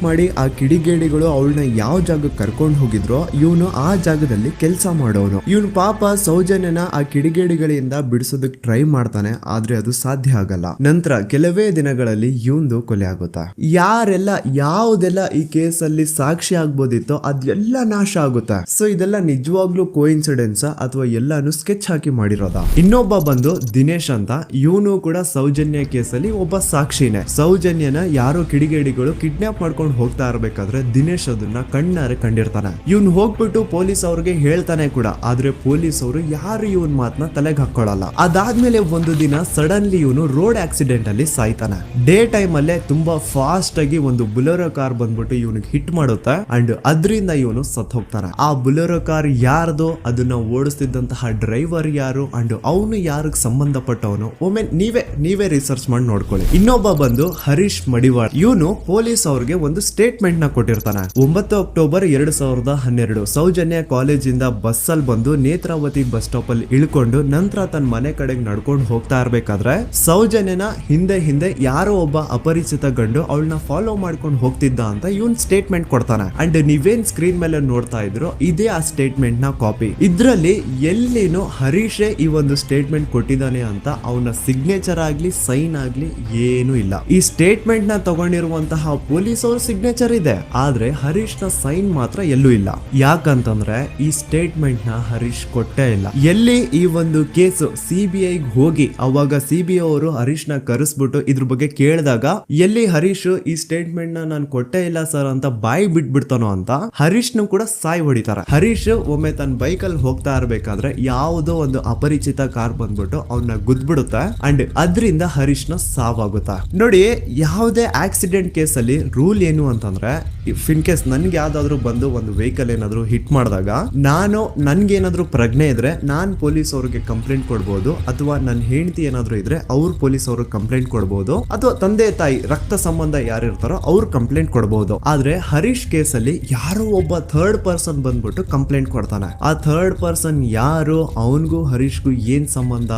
ಮಾಡಿ ಆ ಕಿಡಿಗೇಡಿಗಳು ಅವಳನ್ನ ಯಾವ ಜಾಗಕ್ಕೆ ಕರ್ಕೊಂಡು ಹೋಗಿದ್ರೋ ಇವನು ಆ ಜಾಗದಲ್ಲಿ ಕೆಲಸ ಮಾಡೋನು ಇವನು ಪಾಪ ಸೌಜನ್ಯನ ಆ ಕಿಡಿಗೇಡಿಗಳಿಂದ ಬಿಡಿಸೋದಕ್ಕೆ ಟ್ರೈ ಮಾಡ್ತಾನೆ, ಆದ್ರೆ ಅದು ಸಾಧ್ಯ ಆಗಲ್ಲ. ನಂತರ ಕೆಲವೇ ದಿನಗಳಲ್ಲಿ ಇವಂದು ಕೊಲೆ ಆಗುತ್ತಾ? ಯಾರೆಲ್ಲ, ಯಾವುದೆಲ್ಲ ಈ ಕೇಸಲ್ಲಿ ಸಾಕ್ಷಿ ಆಗ್ಬೋದಿತ್ತೋ ಅದೆಲ್ಲ ನಾಶ ಆಗುತ್ತೆ? ಸೊ ಇದೆಲ್ಲ ನಿಜವಾಗ್ಲೂ ಕೋಇನ್ಸಿಡೆನ್ಸ್ ಅಥವಾ ಎಲ್ಲಾನು ಸ್ಕೆಚ್ ಹಾಕಿ ಮಾಡಿರೋದ? ಇನ್ನೊಬ್ಬ ಬಂದು ದಿನೇಶ್ ಅಂತ, ಇವನು ಕೂಡ ಸೌಜನ್ಯ ಕೇಸಲ್ಲಿ ಒಬ್ಬ ಸಾಕ್ಷಿನೇ. ಸೌಜನ್ಯನ ಯಾರೋ ಕಿಡಿಗೇಡಿಗಳು ಕಿಡ್ನಾಪ್ ಮಾಡ್ಕೊಂಡು ಹೋಗ್ತಾ ಇರ್ಬೇಕಾದ್ರೆ ದಿನೇಶ್ ಅದನ್ನ ಕಣ್ಣಾರೆ ಕಂಡಿರ್ತಾನೆ. ಇವ್ನು ಹೋಗ್ಬಿಟ್ಟು ಪೊಲೀಸ್ ಅವ್ರಿಗೆ ಹೇಳ್ತಾನೆ ಕೂಡ, ಆದ್ರೆ ಪೊಲೀಸ್ ಅವರು ಯಾರು ಇವನ್ ಮಾತನ್ನ ತಲೆಗೆ ಹಾಕೊಳ್ಳಲ್ಲ ಅದಾದ್ಮೇಲೆ ಒಂದು ದಿನ ಸಡನ್ಲಿ ಇವನು ರೋಡ್ ಆಕ್ಸಿಡೆಂಟ್ ಅಲ್ಲಿ ಸಾಯ್ತಾನೆ. ಡೇ ಟೈಮ್ ಅಲ್ಲೇ ತುಂಬಾ ಫಾಸ್ಟ್ ಆಗಿ ಒಂದು ಬುಲೆರೋ ಕಾರ್ ಬಂದ್ಬಿಟ್ಟು ಇವನಿಗೆ ಹಿಟ್ ಮಾಡುತ್ತೆ, ಅಂಡ್ ಅದರಿಂದ ಇವನು ಸತ್ ಹೋಗ್ತಾನೆ. ಆ ಬುಲೆರೋ ಕಾರ್ ಯಾರ್ದು ಅದನ್ನ ಓಡಿಸ್ತಿದ್ದಂತಹ ಡ್ರೈವರ್ ಯಾರು, ಅಂಡ್ ಅವನು ಯಾರಿಗೆ ಸಂಬಂಧಪಟ್ಟವನು? ಒಮ್ಮೆ ನೀವೇ ನೀವೇ ರಿಸರ್ಚ್ ಮಾಡಿ ನೋಡ್ಕೊಳ್ಳಿ. ಇನ್ನೊಬ್ಬ ಬಂದು ಹರೀಶ್ ಮಡಿವಾಳ್. ಇವನು ಪೊಲೀಸ್ ಅವ್ರಿಗೆ ಒಂದು ಸ್ಟೇಟ್ಮೆಂಟ್ನ ಕೊಟ್ಟಿರ್ತಾನೆ. ಒಂಬತ್ತು ಅಕ್ಟೋಬರ್ ಎರಡು ಸಾವಿರದ ಹನ್ನೆರಡು, ಸೌಜನ್ಯ ಕಾಲೇಜಿಂದ ಬಸ್ ಅಲ್ಲಿ ಬಂದು ನೇತ್ರಾವತಿ ಬಸ್ ಸ್ಟಾಪ್ ಅಲ್ಲಿ ಇಳ್ಕೊಂಡು ನಂತರ ತನ್ನ ಮನೆ ಕಡೆಗೆ ನಡ್ಕೊಂಡು ಹೋಗ್ತಾ ಇರ್ಬೇಕಾದ್ರೆ, ಸೌಜನ್ಯನ ಹಿಂದೆ ಹಿಂದೆ ಯಾರೋ ಒಬ್ಬ ಅಪರಿಚಿತ ಗಂಡು ಅವಳನ್ನ ಫಾಲೋ ಮಾಡ್ಕೊಂಡು ಹೋಗ್ತಿದ್ದ ಅಂತ ಇವನ್ ಸ್ಟೇಟ್ಮೆಂಟ್ ಕೊಡ್ತಾನೆ. ಅಂಡ್ ನೀವೇನ್ ಸ್ಕ್ರೀನ್ ಮೇಲೆ ನೋಡ್ತಾ ಇದ್ರು ಇದೇ ಆ ಸ್ಟೇಟ್ಮೆಂಟ್ನ ಕಾಪಿ ಇದ್ರಲ್ಲಿ ಎಲ್ಲಿನೂ ಹರೀಶೆ ಈ ಒಂದು ಸ್ಟೇಟ್ಮೆಂಟ್ ಕೊಟ್ಟಿದ್ದಾನೆ ಅಂತ ಅವನ ಸಿಗ್ನೇಚರ್ ಆಗ್ಲಿ ಸೈನ್ ಆಗ್ಲಿ ಏನು ಇಲ್ಲ. ಈ ಸ್ಟೇಟ್ಮೆಂಟ್ನ ತಗೊಂಡಿರುವಂತಹ ಪೊಲೀಸ್ ಅವ್ರ ಸಿಗ್ನೇಚರ್ ಇದೆ. ಆದ್ರೆ ಹರೀಶ್ನ ಸೈನ್ ಮಾತ್ರ ಎಲ್ಲೂ ಇಲ್ಲ. ಯಾಕಂತಂದ್ರೆ ಈ ಸ್ಟೇಟ್ಮೆಂಟ್ನ ಹರೀಶ್ ಕೊಟ್ಟೇ ಇಲ್ಲ. ಎಲ್ಲಿ ಈ ಒಂದು ಕೇಸ್ ಸಿಬಿಐ ಹೋಗಿ ಅವಾಗ ಸಿಬಿಐ ಅವರು ಹರೀಶ್ನ ಕರೆಸ್ಬಿಟ್ಟು ಇದ್ರ ಬಗ್ಗೆ ಕೇಳಿದಾಗ, ಎಲ್ಲಿ ಹರೀಶ್ ಈ ಸ್ಟೇಟ್ಮೆಂಟ್ನ ನಾನು ಕೊಟ್ಟೇ ಇಲ್ಲ ಸರ್ ಅಂತ ಬಾಯಿ ಬಿಟ್ಬಿಡ್ತಾನೋ ಅಂತ ಹರೀಶ್ ನು ಕೂಡ ಸಾಯ್ ಹೊಡಿತಾರೆ. ಹರೀಶ್ ಒಮ್ಮೆ ತನ್ನ ಬೈಕ್ ಅಲ್ಲಿ ಹೋಗ್ತಾ ಇರ್ಬೇಕಾದ್ರೆ ಯಾವುದೋ ಒಂದು ಅಪರಿಚಿತ ಕಾರ್ ಬಂದ್ಬಿಟ್ಟು ಅವನ್ನ ಗುದ್ಬಿಡುತ್ತೆ ಅಂಡ್ ಅದರಿಂದ ಹರೀಶ್ನ ಸಾವಾಗುತ್ತ. ನೋಡಿ, ಯಾವುದೇ ಆಕ್ಸಿಡೆಂಟ್ ಕೇಸ್ ಅಲ್ಲಿ ರೂಲ್ ಏನು ಅಂತಂದ್ರೆ ಇಫ್ ಇನ್ ಕೇಸ್ ನನ್ಗೆ ಯಾವ್ದಾದ್ರು ಬಂದು ಒಂದು ವೆಹಿಕಲ್ ಏನಾದ್ರು ಹಿಟ್ ಮಾಡಿದಾಗ ನಾನು ನನ್ಗೇನಾದ್ರೂ ಪ್ರಜ್ಞೆ ಇದ್ರೆ ನಾನ್ ಪೊಲೀಸ್ ಅವ್ರಿಗೆ ಕಂಪ್ಲೇಂಟ್ ಕೊಡ್ಬೋದು ಅಥವಾ ನನ್ನ ಹೆಂಡತಿ ಏನಾದ್ರು ಇದ್ರೆ ಅವ್ರ ಪೊಲೀಸ್ ಅವ್ರಿಗೆ ಕಂಪ್ಲೇಂಟ್ ಕೊಡ್ಬೋದು ಅಥವಾ ತಂದೆ ತಾಯಿ ರಕ್ತ ಸಂಬಂಧ ಯಾರಿರ್ತಾರೋ ಅವ್ರು ಕಂಪ್ಲೇಂಟ್ ಕೊಡ್ಬೋದು. ಆದ್ರೆ ಹರೀಶ್ ಕೇಸ್ ಅಲ್ಲಿ ಯಾರೋ ಒಬ್ಬ ಥರ್ಡ್ ಪರ್ಸನ್ ಬಂದ್ಬಿಟ್ಟು ಕಂಪ್ಲೇಂಟ್ ಕೊಡ್ತಾನೆ. ಆ ಥರ್ಡ್ ಪರ್ಸನ್ ಯಾರು ಅವನಿಗೂ ಹರೀಶ್ಗೂ ಏನ್ ಸಂಬಂಧ?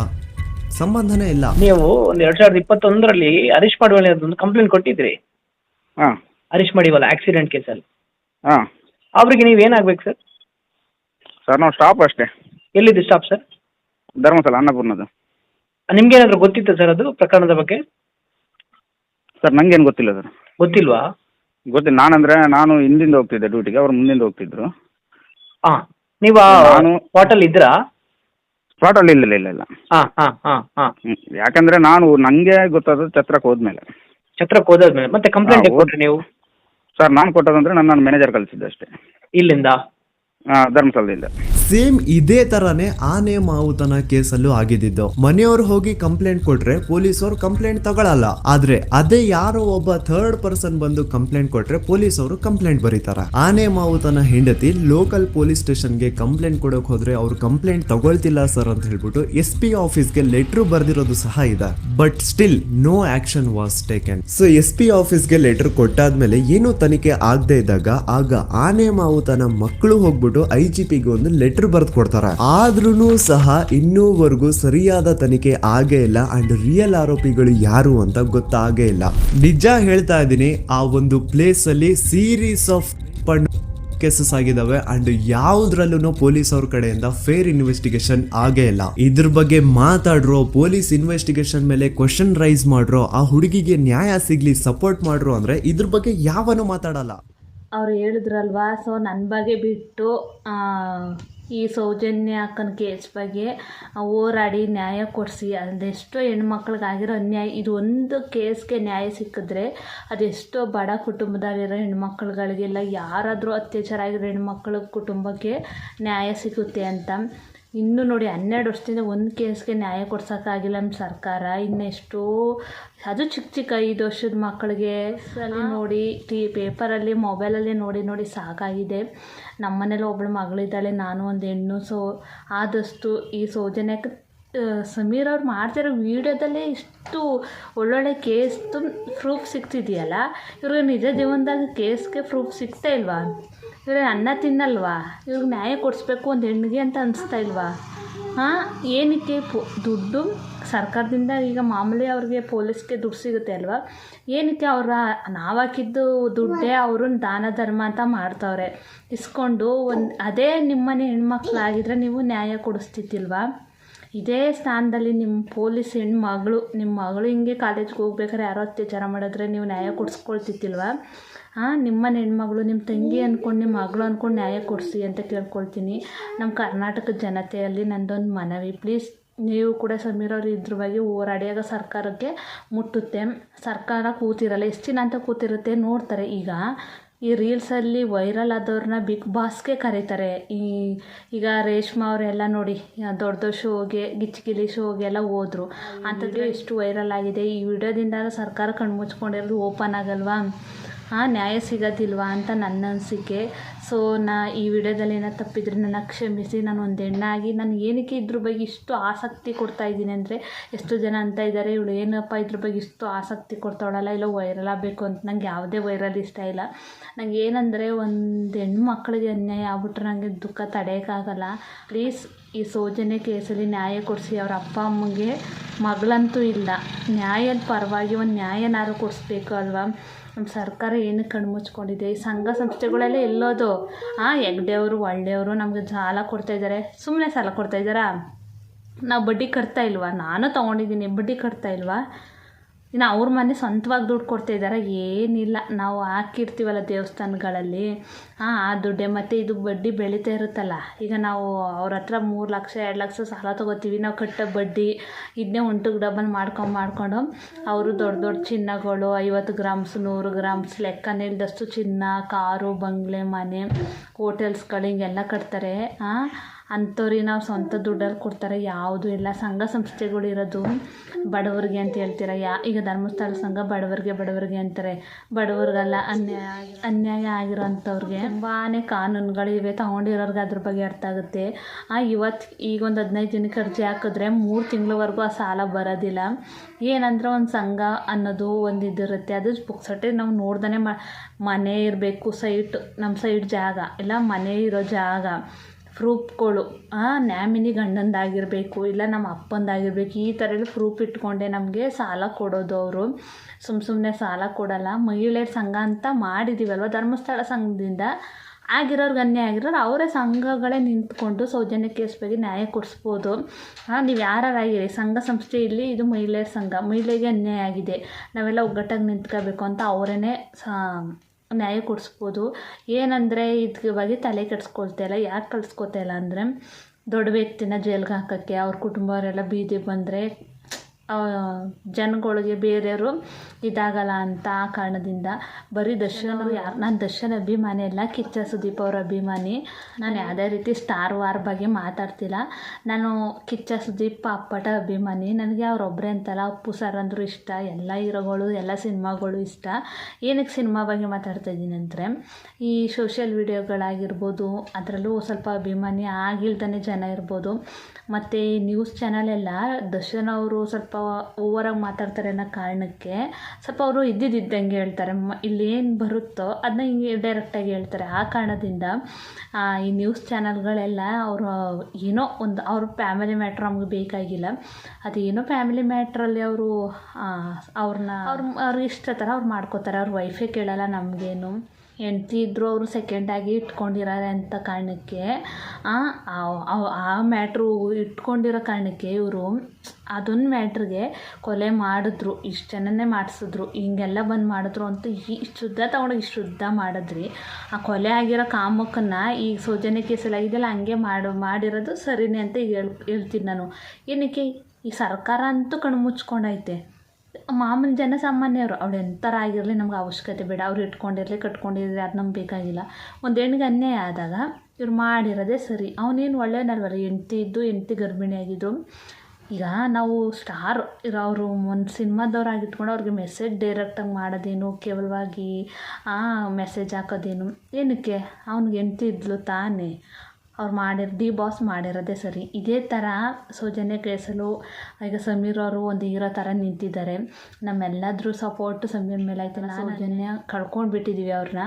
ಸಂಬಂಧನೇ ಇಲ್ಲ. ನೀವು ಒಂದು ಎರಡ್ ಸಾವಿರದ ಇಪ್ಪತ್ತೊಂದರಲ್ಲಿ ಹರೀಶ್ ಪಾಡ್ವಾಳಿ ಒಂದು ಕಂಪ್ಲೇಂಟ್ ಕೊಟ್ಟಿದ್ರಿ. ಹಾಂ. ಹರೀಶ್ ಮಾಡಿವಲ್ಲ ಆಕ್ಸಿಡೆಂಟ್ ಕೇಸಲ್ಲಿ ಹಾಂ. ಅವ್ರಿಗೆ ನೀವು ಏನಾಗ್ಬೇಕು ಸರ್? ಸರ್ ನಾವು ಸ್ಟಾಪ್ ಅಷ್ಟೇ. ಎಲ್ಲಿದೆ ಸ್ಟಾಪ್ ಸರ್? ಧರ್ಮಸ್ಥಳ ಅನ್ನಪೂರ್ಣದು ನಿಮ್ಗೇನಾದ್ರೂ ಗೊತ್ತಿತ್ತು ಸರ್ ಅದು ಪ್ರಕರಣದ ಬಗ್ಗೆ? ಸರ್ ನಂಗೇನು ಗೊತ್ತಿಲ್ಲ ಸರ್. ಗೊತ್ತಿಲ್ವಾ? ಗೊತ್ತಿಲ್ಲ ನಾನಂದ್ರೆ ನಾನು ಹಿಂದಿಂದ ಹೋಗ್ತಿದ್ದೆ ಡ್ಯೂಟಿಗೆ ಅವ್ರು ಮುಂದಿಂದ ಹೋಗ್ತಿದ್ರು. ಹಾ ನೀವು ನಾನು- ಹೋಟೆಲ್ ಇದ್ರಾ ಸ್ಪಾಟಲ್ಲಿ ಇಲ್ಲ ಇಲ್ಲ ಇಲ್ಲ ಹಾ ಹಾ ಹಾ ಹಾ ಹ್ಮ್. ಯಾಕಂದ್ರೆ ನಾನು ನಂಗೆ ಗೊತ್ತಾದ ಛತ್ರಕ್ಕೆ ಹೋದ್ಮೇಲೆ. ಛತ್ರಕ್ಕೆ ಹೋದಾದ್ಮೇಲೆ ಮತ್ತೆ ಕಂಪ್ಲೇಂಟ್ ಹಾ, ಹೋದ್- ಕೊಟ್ರಿ ನೀವು? ಸರ್ ನಾನು ಕೊಟ್ಟದಂದ್ರೆ ನನ್ನ ಮ್ಯಾನೇಜರ್ ಕಳಿಸಿದ್ದೆ ಅಷ್ಟೇ. ಇಲ್ಲಿಂದ? ಧರ್ಮಸ್ಥಳದಿಂದ ಸೇಮ್ ಇದೇ ತರಾನೇ ಆನೆ ಮಾವುತನ ಕೇಸಲ್ಲೂ ಆಗಿದ್ದು ಮನೆಯವ್ರು ಹೋಗಿ ಕಂಪ್ಲೇಂಟ್ ಕೊಟ್ರೆ ಪೊಲೀಸರು ಕಂಪ್ಲೇಂಟ್ ತಗೊಳಲ್ಲ. ಆದ್ರೆ ಅದೇ ಯಾರೋ ಒಬ್ಬ ಥರ್ಡ್ ಪರ್ಸನ್ ಬಂದು ಕಂಪ್ಲೇಂಟ್ ಕೊಟ್ರೆ ಪೊಲೀಸ್ ಅವರು ಕಂಪ್ಲೇಂಟ್ ಬರೀತಾರ. ಆನೆ ಮಾವುತನ ಹೆಂಡತಿ ಲೋಕಲ್ ಪೊಲೀಸ್ ಸ್ಟೇಷನ್ಗೆ ಕಂಪ್ಲೇಂಟ್ ಕೊಡಕ್ ಹೋದ್ರೆ ಅವ್ರು ಕಂಪ್ಲೇಂಟ್ ತಗೊಳ್ತಿಲ್ಲ ಸರ್ ಅಂತ ಹೇಳ್ಬಿಟ್ಟು ಎಸ್ ಪಿ ಆಫೀಸ್ಗೆ ಲೆಟರ್ ಬರ್ದಿರೋದು ಸಹ ಇದೆ. But still no action was taken so S P ಆಫೀಸ್ಗೆ ಲೆಟರ್ ಕೊಟ್ಟಾದ್ಮೇಲೆ ಏನು ತನಿಖೆ ಆಗದೆ ಇದ್ದಾಗ ಆಗ ಆನೆ ಮಾವುತನ ಮಕ್ಕಳು ಹೋಗ್ಬಿಟ್ಟು ಐ ಜಿ ಪಿಗೆ ಒಂದು ಲೆಟರ್ ಬರೆದು ಕೊಡ್ತಾರೆ. ಆದ್ರೂ ಸಹ ಇನ್ನೂವರೆಗೂ ಸರಿಯಾದ ತನಿಖೆ ಆಗೇ ಇಲ್ಲ. ಅಂಡ್ ರಿಯಲ್ ಆರೋಪಿಗಳು ಯಾರು ಅಂತ ಗೊತ್ತಾಗೇ ಇಲ್ಲ. ನಿಜ ಹೇಳ್ತಾ ಇದ್ದೀನಿ, ಆ ಒಂದು ಪ್ಲೇಸ್ ಅಲ್ಲಿ ಸೀರೀಸ್ ಆಫ್ ಕೇಸಸ್ ಆಗಿದಾವೆ. ಅಂಡ್ ಯಾವ್ದ್ರಲ್ಲೂ ಪೊಲೀಸ್ ಅವ್ರ ಕಡೆಯಿಂದ ಫೇರ್ ಇನ್ವೆಸ್ಟಿಗೇಷನ್ ಆಗೇ ಇಲ್ಲ. ಇದ್ರ ಬಗ್ಗೆ ಮಾತಾಡ್ರೋ, ಪೊಲೀಸ್ ಇನ್ವೆಸ್ಟಿಗೇಷನ್ ಮೇಲೆ ಕ್ವಶನ್ ರೈಸ್ ಮಾಡ್ರೋ, ಆ ಹುಡುಗಿಗೆ ನ್ಯಾಯ ಸಿಗ್ಲಿ ಸಪೋರ್ಟ್ ಮಾಡ್ರೋ ಅಂದ್ರೆ ಇದ್ರ ಬಗ್ಗೆ ಯಾವನು ಮಾತಾಡಲ್ಲ. ಅವ್ರು ಹೇಳಿದ್ರಲ್ವಾ ಸೊ ನನ್ನ ಬಗ್ಗೆ ಬಿಟ್ಟು ಈ ಸೌಜನ್ಯ ಅಕ್ಕನ ಕೇಸ್ ಬಗ್ಗೆ ಹೋರಾಡಿ ನ್ಯಾಯ ಕೊಡಿಸಿ. ಅದೆಷ್ಟೋ ಹೆಣ್ಮಕ್ಳಿಗಾಗಿರೋ ಅನ್ಯಾಯ. ಇದು ಒಂದು ಕೇಸ್ಗೆ ನ್ಯಾಯ ಸಿಕ್ಕಿದ್ರೆ ಅದೆಷ್ಟೋ ಬಡ ಕುಟುಂಬದಲ್ಲಿರೋ ಹೆಣ್ಮಕ್ಳುಗಳಿಗೆಲ್ಲ ಯಾರಾದರೂ ಅತ್ಯಾಚಾರ ಆಗಿರೋ ಹೆಣ್ಮಕ್ಳ ಕುಟುಂಬಕ್ಕೆ ನ್ಯಾಯ ಸಿಗುತ್ತೆ ಅಂತ. ಇನ್ನು ನೋಡಿ ಹನ್ನೆರಡು ವರ್ಷದಿಂದ ಒಂದು ಕೇಸ್ಗೆ ನ್ಯಾಯ ಕೊಡ್ಸೋಕ್ಕಾಗಿಲ್ಲ ನಮ್ಮ ಸರ್ಕಾರ. ಇನ್ನೆಷ್ಟೋ ಅದು ಚಿಕ್ಕ ಚಿಕ್ಕ ಐದು ವರ್ಷದ ಮಕ್ಕಳಿಗೆ ಅಲ್ಲಿ ನೋಡಿ ಟಿ ಪೇಪರಲ್ಲಿ ಮೊಬೈಲಲ್ಲಿ ನೋಡಿ ನೋಡಿ ಸಾಕಾಗಿದೆ. ನಮ್ಮ ಮನೇಲಿ ಒಬ್ಬಳು ಮಗಳಿದ್ದಾಳೆ ನಾನು ಒಂದು ಹೆಣ್ಣು. ಸೊ ಆದಷ್ಟು ಈ ಸೌಜನ್ಯಕ್ಕೆ ಸಮೀರ್ ಅವ್ರು ಮಾಡ್ತಿರೋ ವಿಡಿಯೋದಲ್ಲೇ ಇಷ್ಟು ಒಳ್ಳೊಳ್ಳೆ ಕೇಸ್ದು ಪ್ರೂಫ್ ಸಿಗ್ತಿದೆಯಲ್ಲ? ಇವ್ರಿಗೆ ನಿಜ ಜೀವನದಾಗ ಕೇಸ್ಗೆ ಪ್ರೂಫ್ ಸಿಗ್ತಾ ಇಲ್ವಾ? ಇವ್ರು ಅನ್ನ ತಿನ್ನಲ್ವಾ? ಇವ್ರಿಗೆ ನ್ಯಾಯ ಕೊಡಿಸ್ಬೇಕು ಒಂದು ಹೆಣ್ಣಿಗೆ ಅಂತ ಅನಿಸ್ತಾ ಇಲ್ವಾ? ಹಾಂ, ಏನಕ್ಕೆ? ಪೊ ದುಡ್ಡು ಸರ್ಕಾರದಿಂದ ಈಗ ಮಾಮೂಲಿ ಅವ್ರಿಗೆ ಪೊಲೀಸ್ಗೆ ದುಡ್ಡು ಸಿಗುತ್ತೆ ಅಲ್ವಾ? ಏನಕ್ಕೆ ಅವರ ನಾವು ಹಾಕಿದ್ದು ದುಡ್ಡೇ ಅವ್ರನ್ನ ದಾನ ಧರ್ಮ ಅಂತ ಮಾಡ್ತವ್ರೆ. ಇಸ್ಕೊಂಡು ಒಂದು ಅದೇ ನಿಮ್ಮನೆ ಹೆಣ್ಮಕ್ಳಾಗಿದ್ರೆ ನೀವು ನ್ಯಾಯ ಕೊಡಿಸ್ತಿತ್ತಿಲ್ವಾ ಇದೇ ಸ್ಥಾನದಲ್ಲಿ ನಿಮ್ಮ ಪೊಲೀಸ್ ಹೆಣ್ಮಗಳು ನಿಮ್ಮ ಮಗಳು ಹಿಂಗೆ ಕಾಲೇಜ್ಗೆ ಹೋಗ್ಬೇಕಾದ್ರೆ ಯಾರೋ ಅತ್ಯಾಚಾರ ಮಾಡಿದ್ರೆ ನೀವು ನ್ಯಾಯ ಕೊಡಿಸ್ಕೊಳ್ತಿತ್ತಿಲ್ವಾ ಹಾಂ ನಿಮ್ಮನೆ ಹೆಣ್ಮಗಳು, ನಿಮ್ಮ ತಂಗಿ ಅಂದ್ಕೊಂಡು ನಿಮ್ಮ ಮಗಳು ಅಂದ್ಕೊಂಡು ನ್ಯಾಯ ಕೊಡಿಸಿ ಅಂತ ಕೇಳ್ಕೊಳ್ತೀನಿ. ನಮ್ಮ ಕರ್ನಾಟಕದ ಜನತೆಯಲ್ಲಿ ನಂದೊಂದು ಮನವಿ. ಪ್ಲೀಸ್, ನೀವು ಕೂಡ ಸಮೀರ್ ಅವರು ಇದ್ರ ಬಗ್ಗೆ ಹೋರಾಡಿಯಾಗ ಸರ್ಕಾರಕ್ಕೆ ಮುಟ್ಟುತ್ತೆ. ಸರ್ಕಾರ ಕೂತಿರಲ್ಲ, ಎಷ್ಟು ದಿನ ಅಂತ ಕೂತಿರುತ್ತೆ ನೋಡ್ತಾರೆ. ಈಗ ಈ ರೀಲ್ಸಲ್ಲಿ ವೈರಲ್ ಆದವ್ರನ್ನ ಬಿಗ್ ಬಾಸ್ಗೆ ಕರೀತಾರೆ. ಈ, ಈಗ ರೇಷ್ಮಾ ಅವರೆಲ್ಲ ನೋಡಿ, ದೊಡ್ಡ ದೊಡ್ಡ ಶೋಗೆ ಗಿಚ್ಚಿಗಿಲಿ ಶೋಗೆ ಎಲ್ಲ ಹೋದ್ರು. ಅಂಥದ್ದು ಎಷ್ಟು ವೈರಲ್ ಆಗಿದೆ. ಈ ವಿಡಿಯೋದಿಂದ ಸರ್ಕಾರ ಕಣ್ಮುಚ್ಕೊಂಡಿರೋದು ಓಪನ್ ಆಗಲ್ವಾ? ಹಾಂ ನ್ಯಾಯ ಸಿಗೋದಿಲ್ವಾ ಅಂತ ನನ್ನ ಅನಿಸಿಕೆ ಸೊ ನಾ ಈ ವಿಡಿಯೋದಲ್ಲಿ ಏನೋ ತಪ್ಪಿದ್ರೆ ನನ್ನ ಕ್ಷಮಿಸಿ, ನಾನು ಒಂದು ಹೆಣ್ಣಾಗಿ, ನಾನು ಏನಕ್ಕೆ ಇದ್ರ ಬಗ್ಗೆ ಇಷ್ಟು ಆಸಕ್ತಿ ಕೊಡ್ತಾ ಇದ್ದೀನಿ ಅಂದರೆ, ಎಷ್ಟು ಜನ ಅಂತ ಇದ್ದಾರೆ ಇವಳು ಏನಪ್ಪ ಇದ್ರ ಬಗ್ಗೆ ಇಷ್ಟು ಆಸಕ್ತಿ ಕೊಡ್ತಾವಳಲ್ಲ, ಇಲ್ಲ ವೈರಲ್ ಆಗಬೇಕು ಅಂತ ನಂಗೆ ಯಾವುದೇ ವೈರಲ್ ಇಷ್ಟ ಇಲ್ಲ. ನಂಗೆ ಏನಂದರೆ ಒಂದು ಹೆಣ್ಣು ಮಕ್ಕಳಿಗೆ ಅನ್ಯಾಯ ಆಗ್ಬಿಟ್ರೆ ನನಗೆ ದುಃಖ ತಡೆಯೋಕ್ಕಾಗಲ್ಲ ಪ್ಲೀಸ್ ಈ ಸೌಜನ್ಯ ಕೇಸಲ್ಲಿ ನ್ಯಾಯ ಕೊಡಿಸಿ ಅವ್ರ ಅಪ್ಪ ಅಮ್ಮಗೆ ಮಗಳಂತೂ ಇಲ್ಲ. ನ್ಯಾಯದ ಪರವಾಗಿ ಒಂದು ನ್ಯಾಯನಾರು ಕೊಡಿಸ್ಬೇಕು ಅಲ್ವಾ? ನಮ್ಮ ಸರ್ಕಾರ ಏನು ಕಣ್ಮುಚ್ಕೊಂಡಿದೆ ಈ ಸಂಘ ಸಂಸ್ಥೆಗಳೆಲ್ಲ ಎಲ್ಲೋದು? ಹಾಂ ಹೆಗ್ಡೆಯವರು, ಒಳ್ಳೆಯವರು ನಮಗೆ ಸಾಲ ಕೊಡ್ತಾಯಿದ್ದಾರೆ ಸುಮ್ಮನೆ ಸಾಲ ಕೊಡ್ತಾಯಿದ್ದಾರಾ ನಾವು ಬಡ್ಡಿ ಕಟ್ತಾ ಇಲ್ವಾ? ನಾನು ತೊಗೊಂಡಿದ್ದೀನಿ. ಬಡ್ಡಿ ಕಟ್ತಾ ಇಲ್ವಾ? ಇನ್ನು ಅವ್ರ ಮನೆ ಸ್ವಂತವಾಗಿ ದುಡ್ಡು ಕೊಡ್ತಾಯಿದ್ದಾರೆ ಏನಿಲ್ಲ. ನಾವು ಹಾಕಿರ್ತೀವಲ್ಲ ದೇವಸ್ಥಾನಗಳಲ್ಲಿ. ಹಾಂ ಆ ದುಡ್ಡೇ. ಮತ್ತು ಇದು ಬಡ್ಡಿ ಬೆಳೀತಾ ಇರುತ್ತಲ್ಲ, ಈಗ ನಾವು ಅವ್ರ ಹತ್ರ ಮೂರು ಲಕ್ಷ, ಎರಡು ಲಕ್ಷ ಸಾಲ ತೊಗೋತೀವಿ. ನಾವು ಕಟ್ಟೋ ಬಡ್ಡಿ ಇದನ್ನೇ ಉಂಟು ಡಬಲ್ ಮಾಡ್ಕೊಂಡು ಮಾಡ್ಕೊಂಡು. ಅವರು ದೊಡ್ಡ ದೊಡ್ಡ ಚಿನ್ನಗಳು, ಐವತ್ತು ಗ್ರಾಮ್ಸ್, ನೂರು ಗ್ರಾಮ್ಸ್ ಲೆಕ್ಕ ನಿಲ್ದಷ್ಟು ಚಿನ್ನ, ಕಾರು, ಬಂಗ್ಲೆ, ಮನೆ, ಹೋಟೆಲ್ಸ್ಗಳು ಹಿಂಗೆಲ್ಲ ಕಟ್ತಾರೆ. ಹಾಂ ಅಂಥವ್ರಿಗೆ ನಾವು ಸ್ವಂತ ದುಡ್ಡಲ್ಲಿ ಕೊಡ್ತಾರೆ, ಯಾವುದೂ ಇಲ್ಲ. ಸಂಘ ಸಂಸ್ಥೆಗಳು ಇರೋದು ಬಡವರಿಗೆ ಅಂತ ಹೇಳ್ತೀರ? ಯಾ, ಈಗ ಧರ್ಮಸ್ಥಳ ಸಂಘ ಬಡವರಿಗೆ ಬಡವರಿಗೆ ಅಂತಾರೆ. ಬಡವ್ರಿಗೆಲ್ಲ ಅನ್ಯಾಯ ಅನ್ಯಾಯ ಅನ್ಯಾಯ ಆಗಿರೋಂಥವ್ರಿಗೆ ತುಂಬಾ ಕಾನೂನುಗಳಿವೆ ತೊಗೊಂಡಿರೋರ್ಗೆ ಅದ್ರ ಬಗ್ಗೆ ಅರ್ಥ ಆಗುತ್ತೆ. ಆ ಇವತ್ತು ಈಗ ಒಂದು ಹದಿನೈದು ದಿನಕ್ಕೆ ಅರ್ಜಿ ಹಾಕಿದ್ರೆ ಮೂರು ತಿಂಗಳವರೆಗೂ ಆ ಸಾಲ ಬರೋದಿಲ್ಲ. ಏನಂದ್ರೆ ಒಂದು ಸಂಘ ಅನ್ನೋದು ಒಂದು ಇದಿರುತ್ತೆ ಅದು ಪುಕ್ಸಟ್ಟೆ ನಾವು ನೋಡ್ದೇ ಮನೆ ಇರಬೇಕು, ಸೈಟ್ ನಮ್ಮ ಸೈಡ್ ಜಾಗ. ಇಲ್ಲ ಮನೆ ಇರೋ ಜಾಗ. ಪ್ರೂಫ್ಗಳು. ನ್ಯಾಮಿನಿ ಗಂಡಂದಾಗಿರಬೇಕು, ಇಲ್ಲ ನಮ್ಮ ಅಪ್ಪಂದಾಗಿರ್ಬೇಕು, ಈ ಥರ ಎಲ್ಲ ಪ್ರೂಫ್ ಇಟ್ಕೊಂಡೆ ನಮಗೆ ಸಾಲ ಕೊಡೋದು ಅವರು. ಸುಮ್ಮ ಸುಮ್ಮನೆ ಸಾಲ ಕೊಡಲ್ಲ. ಮಹಿಳೆಯರ ಸಂಘ ಅಂತ ಮಾಡಿದ್ದೀವಲ್ವ ಧರ್ಮಸ್ಥಳ ಸಂಘದಿಂದ ಆಗಿರೋರ್ಗೆ ಅನ್ಯಾಯ ಆಗಿರೋರು ಅವರೇ ಸಂಘಗಳೇ ನಿಂತ್ಕೊಂಡು ಸೌಜನ್ಯ ಕೇಸ್ ಬಗ್ಗೆ ನ್ಯಾಯ ಕೊಡಿಸ್ಬೋದು. ನೀವು ಯಾರಾಗಿರಿ ಸಂಘ ಸಂಸ್ಥೆ ಇಲ್ಲಿ, ಇದು ಮಹಿಳೆಯರ ಸಂಘ. ಮಹಿಳೆಗೆ ಅನ್ಯಾಯ ಆಗಿದೆ. ನಾವೆಲ್ಲ ಒಗ್ಗಟ್ಟಾಗಿ ನಿಂತ್ಕೋಬೇಕು ಅಂತ ಅವರೇ ನ್ಯಾಯ ಕೊಡಿಸ್ಬೋದು. ಏನಂದರೆ ಇದ್ರ ಬಗ್ಗೆ ತಲೆ ಕೆಡಿಸ್ಕೊಳ್ತಾ ಇಲ್ಲ. ಯಾಕೆ ಇಲ್ಲ ಅಂದರೆ ದೊಡ್ಡ ವ್ಯಕ್ತಿನ ಜೈಲ್ಗೆ ಹಾಕೋಕ್ಕೆ, ಅವ್ರ ಕುಟುಂಬವರೆಲ್ಲ ಬೀದಿಗೆ ಬಂದರೆ ಜನಗಳಿಗೆ ಬೇರೆಯವರು ಇದಾಗಲ್ಲ ಅಂತ ಆ ಕಾರಣದಿಂದ ಬರೀ ದರ್ಶನ್ ಅವರು ಯಾರು ನಾನು ದರ್ಶನ್ ಅಭಿಮಾನಿ ಅಲ್ಲ ಕಿಚ್ಚ ಸುದೀಪ್ ಅವ್ರ ಅಭಿಮಾನಿ. ನಾನು ಯಾವುದೇ ರೀತಿ ಸ್ಟಾರ್ ವಾರ್ ಬಗ್ಗೆ ಮಾತಾಡ್ತಿಲ್ಲ. ನಾನು ಕಿಚ್ಚ ಸುದೀಪ್ ಅಪ್ಪಟ ಅಭಿಮಾನಿ. ನನಗೆ ಅವರೊಬ್ಬರೇ ಅಂತಲ್ಲ ಅಪ್ಪು ಸರ್ ಅಂದರು ಇಷ್ಟ ಎಲ್ಲ ಹೀರೋಗಳು ಎಲ್ಲ ಸಿನಿಮಾಗಳು ಇಷ್ಟ. ಏನಕ್ಕೆ ಸಿನಿಮಾ ಬಗ್ಗೆ ಮಾತಾಡ್ತಾ ಇದ್ದೀನಿ ಅಂದರೆ ಈ ಸೋಷಿಯಲ್ ವಿಡಿಯೋಗಳಾಗಿರ್ಬೋದು ಅದರಲ್ಲೂ ಸ್ವಲ್ಪ ಅಭಿಮಾನಿ ಆಗಿಲ್ದೇ ಜನ ಇರ್ಬೋದು. ಮತ್ತು ನ್ಯೂಸ್ ಚಾನಲ್ ಎಲ್ಲ ದರ್ಶನ್ ಅವರು ಸ್ವಲ್ಪ ಓವರಾಗಿ ಮಾತಾಡ್ತಾರೆ ಅನ್ನೋ ಕಾರಣಕ್ಕೆ ಸ್ವಲ್ಪ ಅವರು ಇದ್ದಿದ್ದಂಗೆ ಹೇಳ್ತಾರೆ. ಮ ಇಲ್ಲಿ ಏನು ಬರುತ್ತೋ ಅದನ್ನ ಹಿಂಗೆ ಡೈರೆಕ್ಟಾಗಿ ಹೇಳ್ತಾರೆ. ಆ ಕಾರಣದಿಂದ ಈ ನ್ಯೂಸ್ ಚಾನಲ್ಗಳೆಲ್ಲ ಅವರು ಏನೋ ಒಂದು, ಅವ್ರ ಫ್ಯಾಮಿಲಿ ಮ್ಯಾಟ್ರ್ ನಮ್ಗೆ ಬೇಕಾಗಿಲ್ಲ. ಏನೋ ಫ್ಯಾಮಿಲಿ ಮ್ಯಾಟ್ರಲ್ಲಿ ಅವರು ಅವ್ರನ್ನ ಅವ್ರ ಅವ್ರಿಗೆ ಇಷ್ಟ ಥರ ಅವ್ರು ಮಾಡ್ಕೋತಾರೆ. ಅವ್ರ ವೈಫೇ ಕೇಳಲ್ಲ ನಮಗೇನು. ಹೆಂಡ್ತಿ ಇದ್ದರೂ ಅವರು ಸೆಕೆಂಡಾಗಿ ಇಟ್ಕೊಂಡಿರಾರೆ ಅಂತ ಕಾರಣಕ್ಕೆ, ಆ ಮ್ಯಾಟ್ರು ಇಟ್ಕೊಂಡಿರೋ ಕಾರಣಕ್ಕೆ ಇವರು ಅದೊಂದು ಮ್ಯಾಟ್ರಿಗೆ ಕೊಲೆ ಮಾಡಿದ್ರು, ಇಷ್ಟು ಜನನೇ ಮಾಡಿಸಿದ್ರು, ಹಿಂಗೆಲ್ಲ ಬಂದು ಮಾಡಿದ್ರು ಅಂತ ಇಷ್ಟು ಶುದ್ಧ ತಗೊಂಡೋಗಿ ಇಷ್ಟು ಶುದ್ಧ ಮಾಡಿದ್ರಿ. ಆ ಕೊಲೆ ಆಗಿರೋ ಕಾಮಕ್ಕನ್ನು ಈ ಸೌಜನ್ಯ ಕೇಸಲ್ಲಿ ಆಗಿದೆಯಲ್ಲ ಹಂಗೆ ಮಾಡಿ, ಮಾಡಿರೋದು ಸರಿನೇ ಅಂತ ಈಗ ಹೇಳ್, ಹೇಳ್ತೀನಿ ನಾನು. ಏನಕ್ಕೆ? ಈ ಸರ್ಕಾರ ಅಂತೂ ಕಣ್ಣು ಮುಚ್ಕೊಂಡೈತೆ. ಮಾಮೂಲಿ ಜನಸಾಮಾನ್ಯರು ಅವ್ಳು ಎಂಥರ ಆಗಿರಲಿ ನಮ್ಗೆ ಅವಶ್ಯಕತೆ ಬೇಡ, ಅವ್ರು ಇಟ್ಕೊಂಡಿರಲಿ, ಕಟ್ಕೊಂಡಿರಲಿ, ಅದು ನಮ್ಗೆ ಬೇಕಾಗಿಲ್ಲ. ಒಂದು ಹೆಣ್ಣಿಗೆ ಅನ್ಯಾಯ ಆದಾಗ ಇವ್ರು ಮಾಡಿರೋದೇ ಸರಿ. ಅವನೇನು ಒಳ್ಳೆಯನಲ್ವಲ್ಲ ಹೆಂಡ್ತಿ ಇದ್ದು ಹೆಂಡ್ತಿ ಗರ್ಭಿಣಿ ಆಗಿದ್ದು. ಈಗ ನಾವು ಸ್ಟಾರ್ ಇರೋ ಅವರು, ಒಂದು ಸಿನಿಮಾದವ್ರು ಆಗಿಟ್ಕೊಂಡು ಅವ್ರಿಗೆ ಮೆಸೇಜ್ ಡೈರೆಕ್ಟಾಗಿ ಮಾಡೋದೇನು, ಕೇವಲವಾಗಿ ಮೆಸೇಜ್ ಹಾಕೋದೇನು, ಏನಕ್ಕೆ? ಅವ್ನಿಗೆ ಹೆಂಡ್ತಿ ಇದ್ಲು ತಾನೇ. ಅವ್ರು ಮಾಡಿರ್, ಡಿ ಬಾಸ್ ಮಾಡಿರೋದೇ ಸರಿ. ಇದೇ ಥರ ಸೌಜನ್ಯ ಕೇಸಲು, ಈಗ ಸಮೀರ್ ಅವರು ಒಂದು ಹೀರೋ ಥರ ನಿಂತಿದ್ದಾರೆ. ನಮ್ಮೆಲ್ಲಾದರೂ ಸಪೋರ್ಟು ಸಮೀರ್ ಮೇಲೆ ಆಯ್ತಲ್ಲ ಸೌಜನ್ಯ ಕಳ್ಕೊಂಡು ಬಿಟ್ಟಿದ್ದೀವಿ ಅವ್ರನ್ನ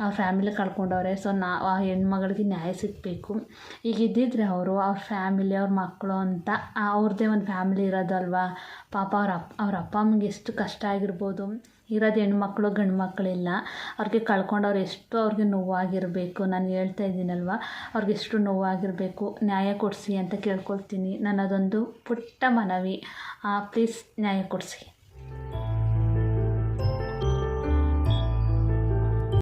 ಅವ್ರ ಫ್ಯಾಮಿಲಿ ಕಳ್ಕೊಂಡವ್ರೆ. ಸೊ ನಾ, ಆ ಹೆಣ್ಮಗಳಿಗೆ ನ್ಯಾಯ ಸಿಗಬೇಕು. ಈಗ ಇದ್ದಿದ್ರೆ ಅವರು ಅವ್ರ ಫ್ಯಾಮಿಲಿ ಅವ್ರ ಮಕ್ಕಳು ಅಂತ ಅವ್ರದ್ದೇ ಒಂದು ಫ್ಯಾಮಿಲಿ ಇರೋದಲ್ವಾ? ಪಾಪ ಅವ್ರ ಅಪ್ಪ ಅವ್ರ ಅಪ್ಪ ಅಮ್ಮಗೆ ಎಷ್ಟು ಕಷ್ಟ ಆಗಿರ್ಬೋದು. ಇರೋದು ಹೆಣ್ಮಕ್ಳು ಗಂಡು ಮಕ್ಕಳೆಲ್ಲ ಅವ್ರಿಗೆ ಕಳ್ಕೊಂಡವ್ರು ಎಷ್ಟು ಅವ್ರಿಗೆ ನೋವಾಗಿರಬೇಕು. ನಾನು ಹೇಳ್ತಾ ಇದ್ದೀನಲ್ವ? ಅವ್ರಿಗೆ ಎಷ್ಟು ನೋವಾಗಿರಬೇಕು. ನ್ಯಾಯ ಕೊಡಿಸಿ ಅಂತ ಕೇಳ್ಕೊಳ್ತೀನಿ. ನನ್ನದೊಂದು ಪುಟ್ಟ ಮನವಿ. ಪ್ಲೀಸ್ ನ್ಯಾಯ ಕೊಡಿಸಿ.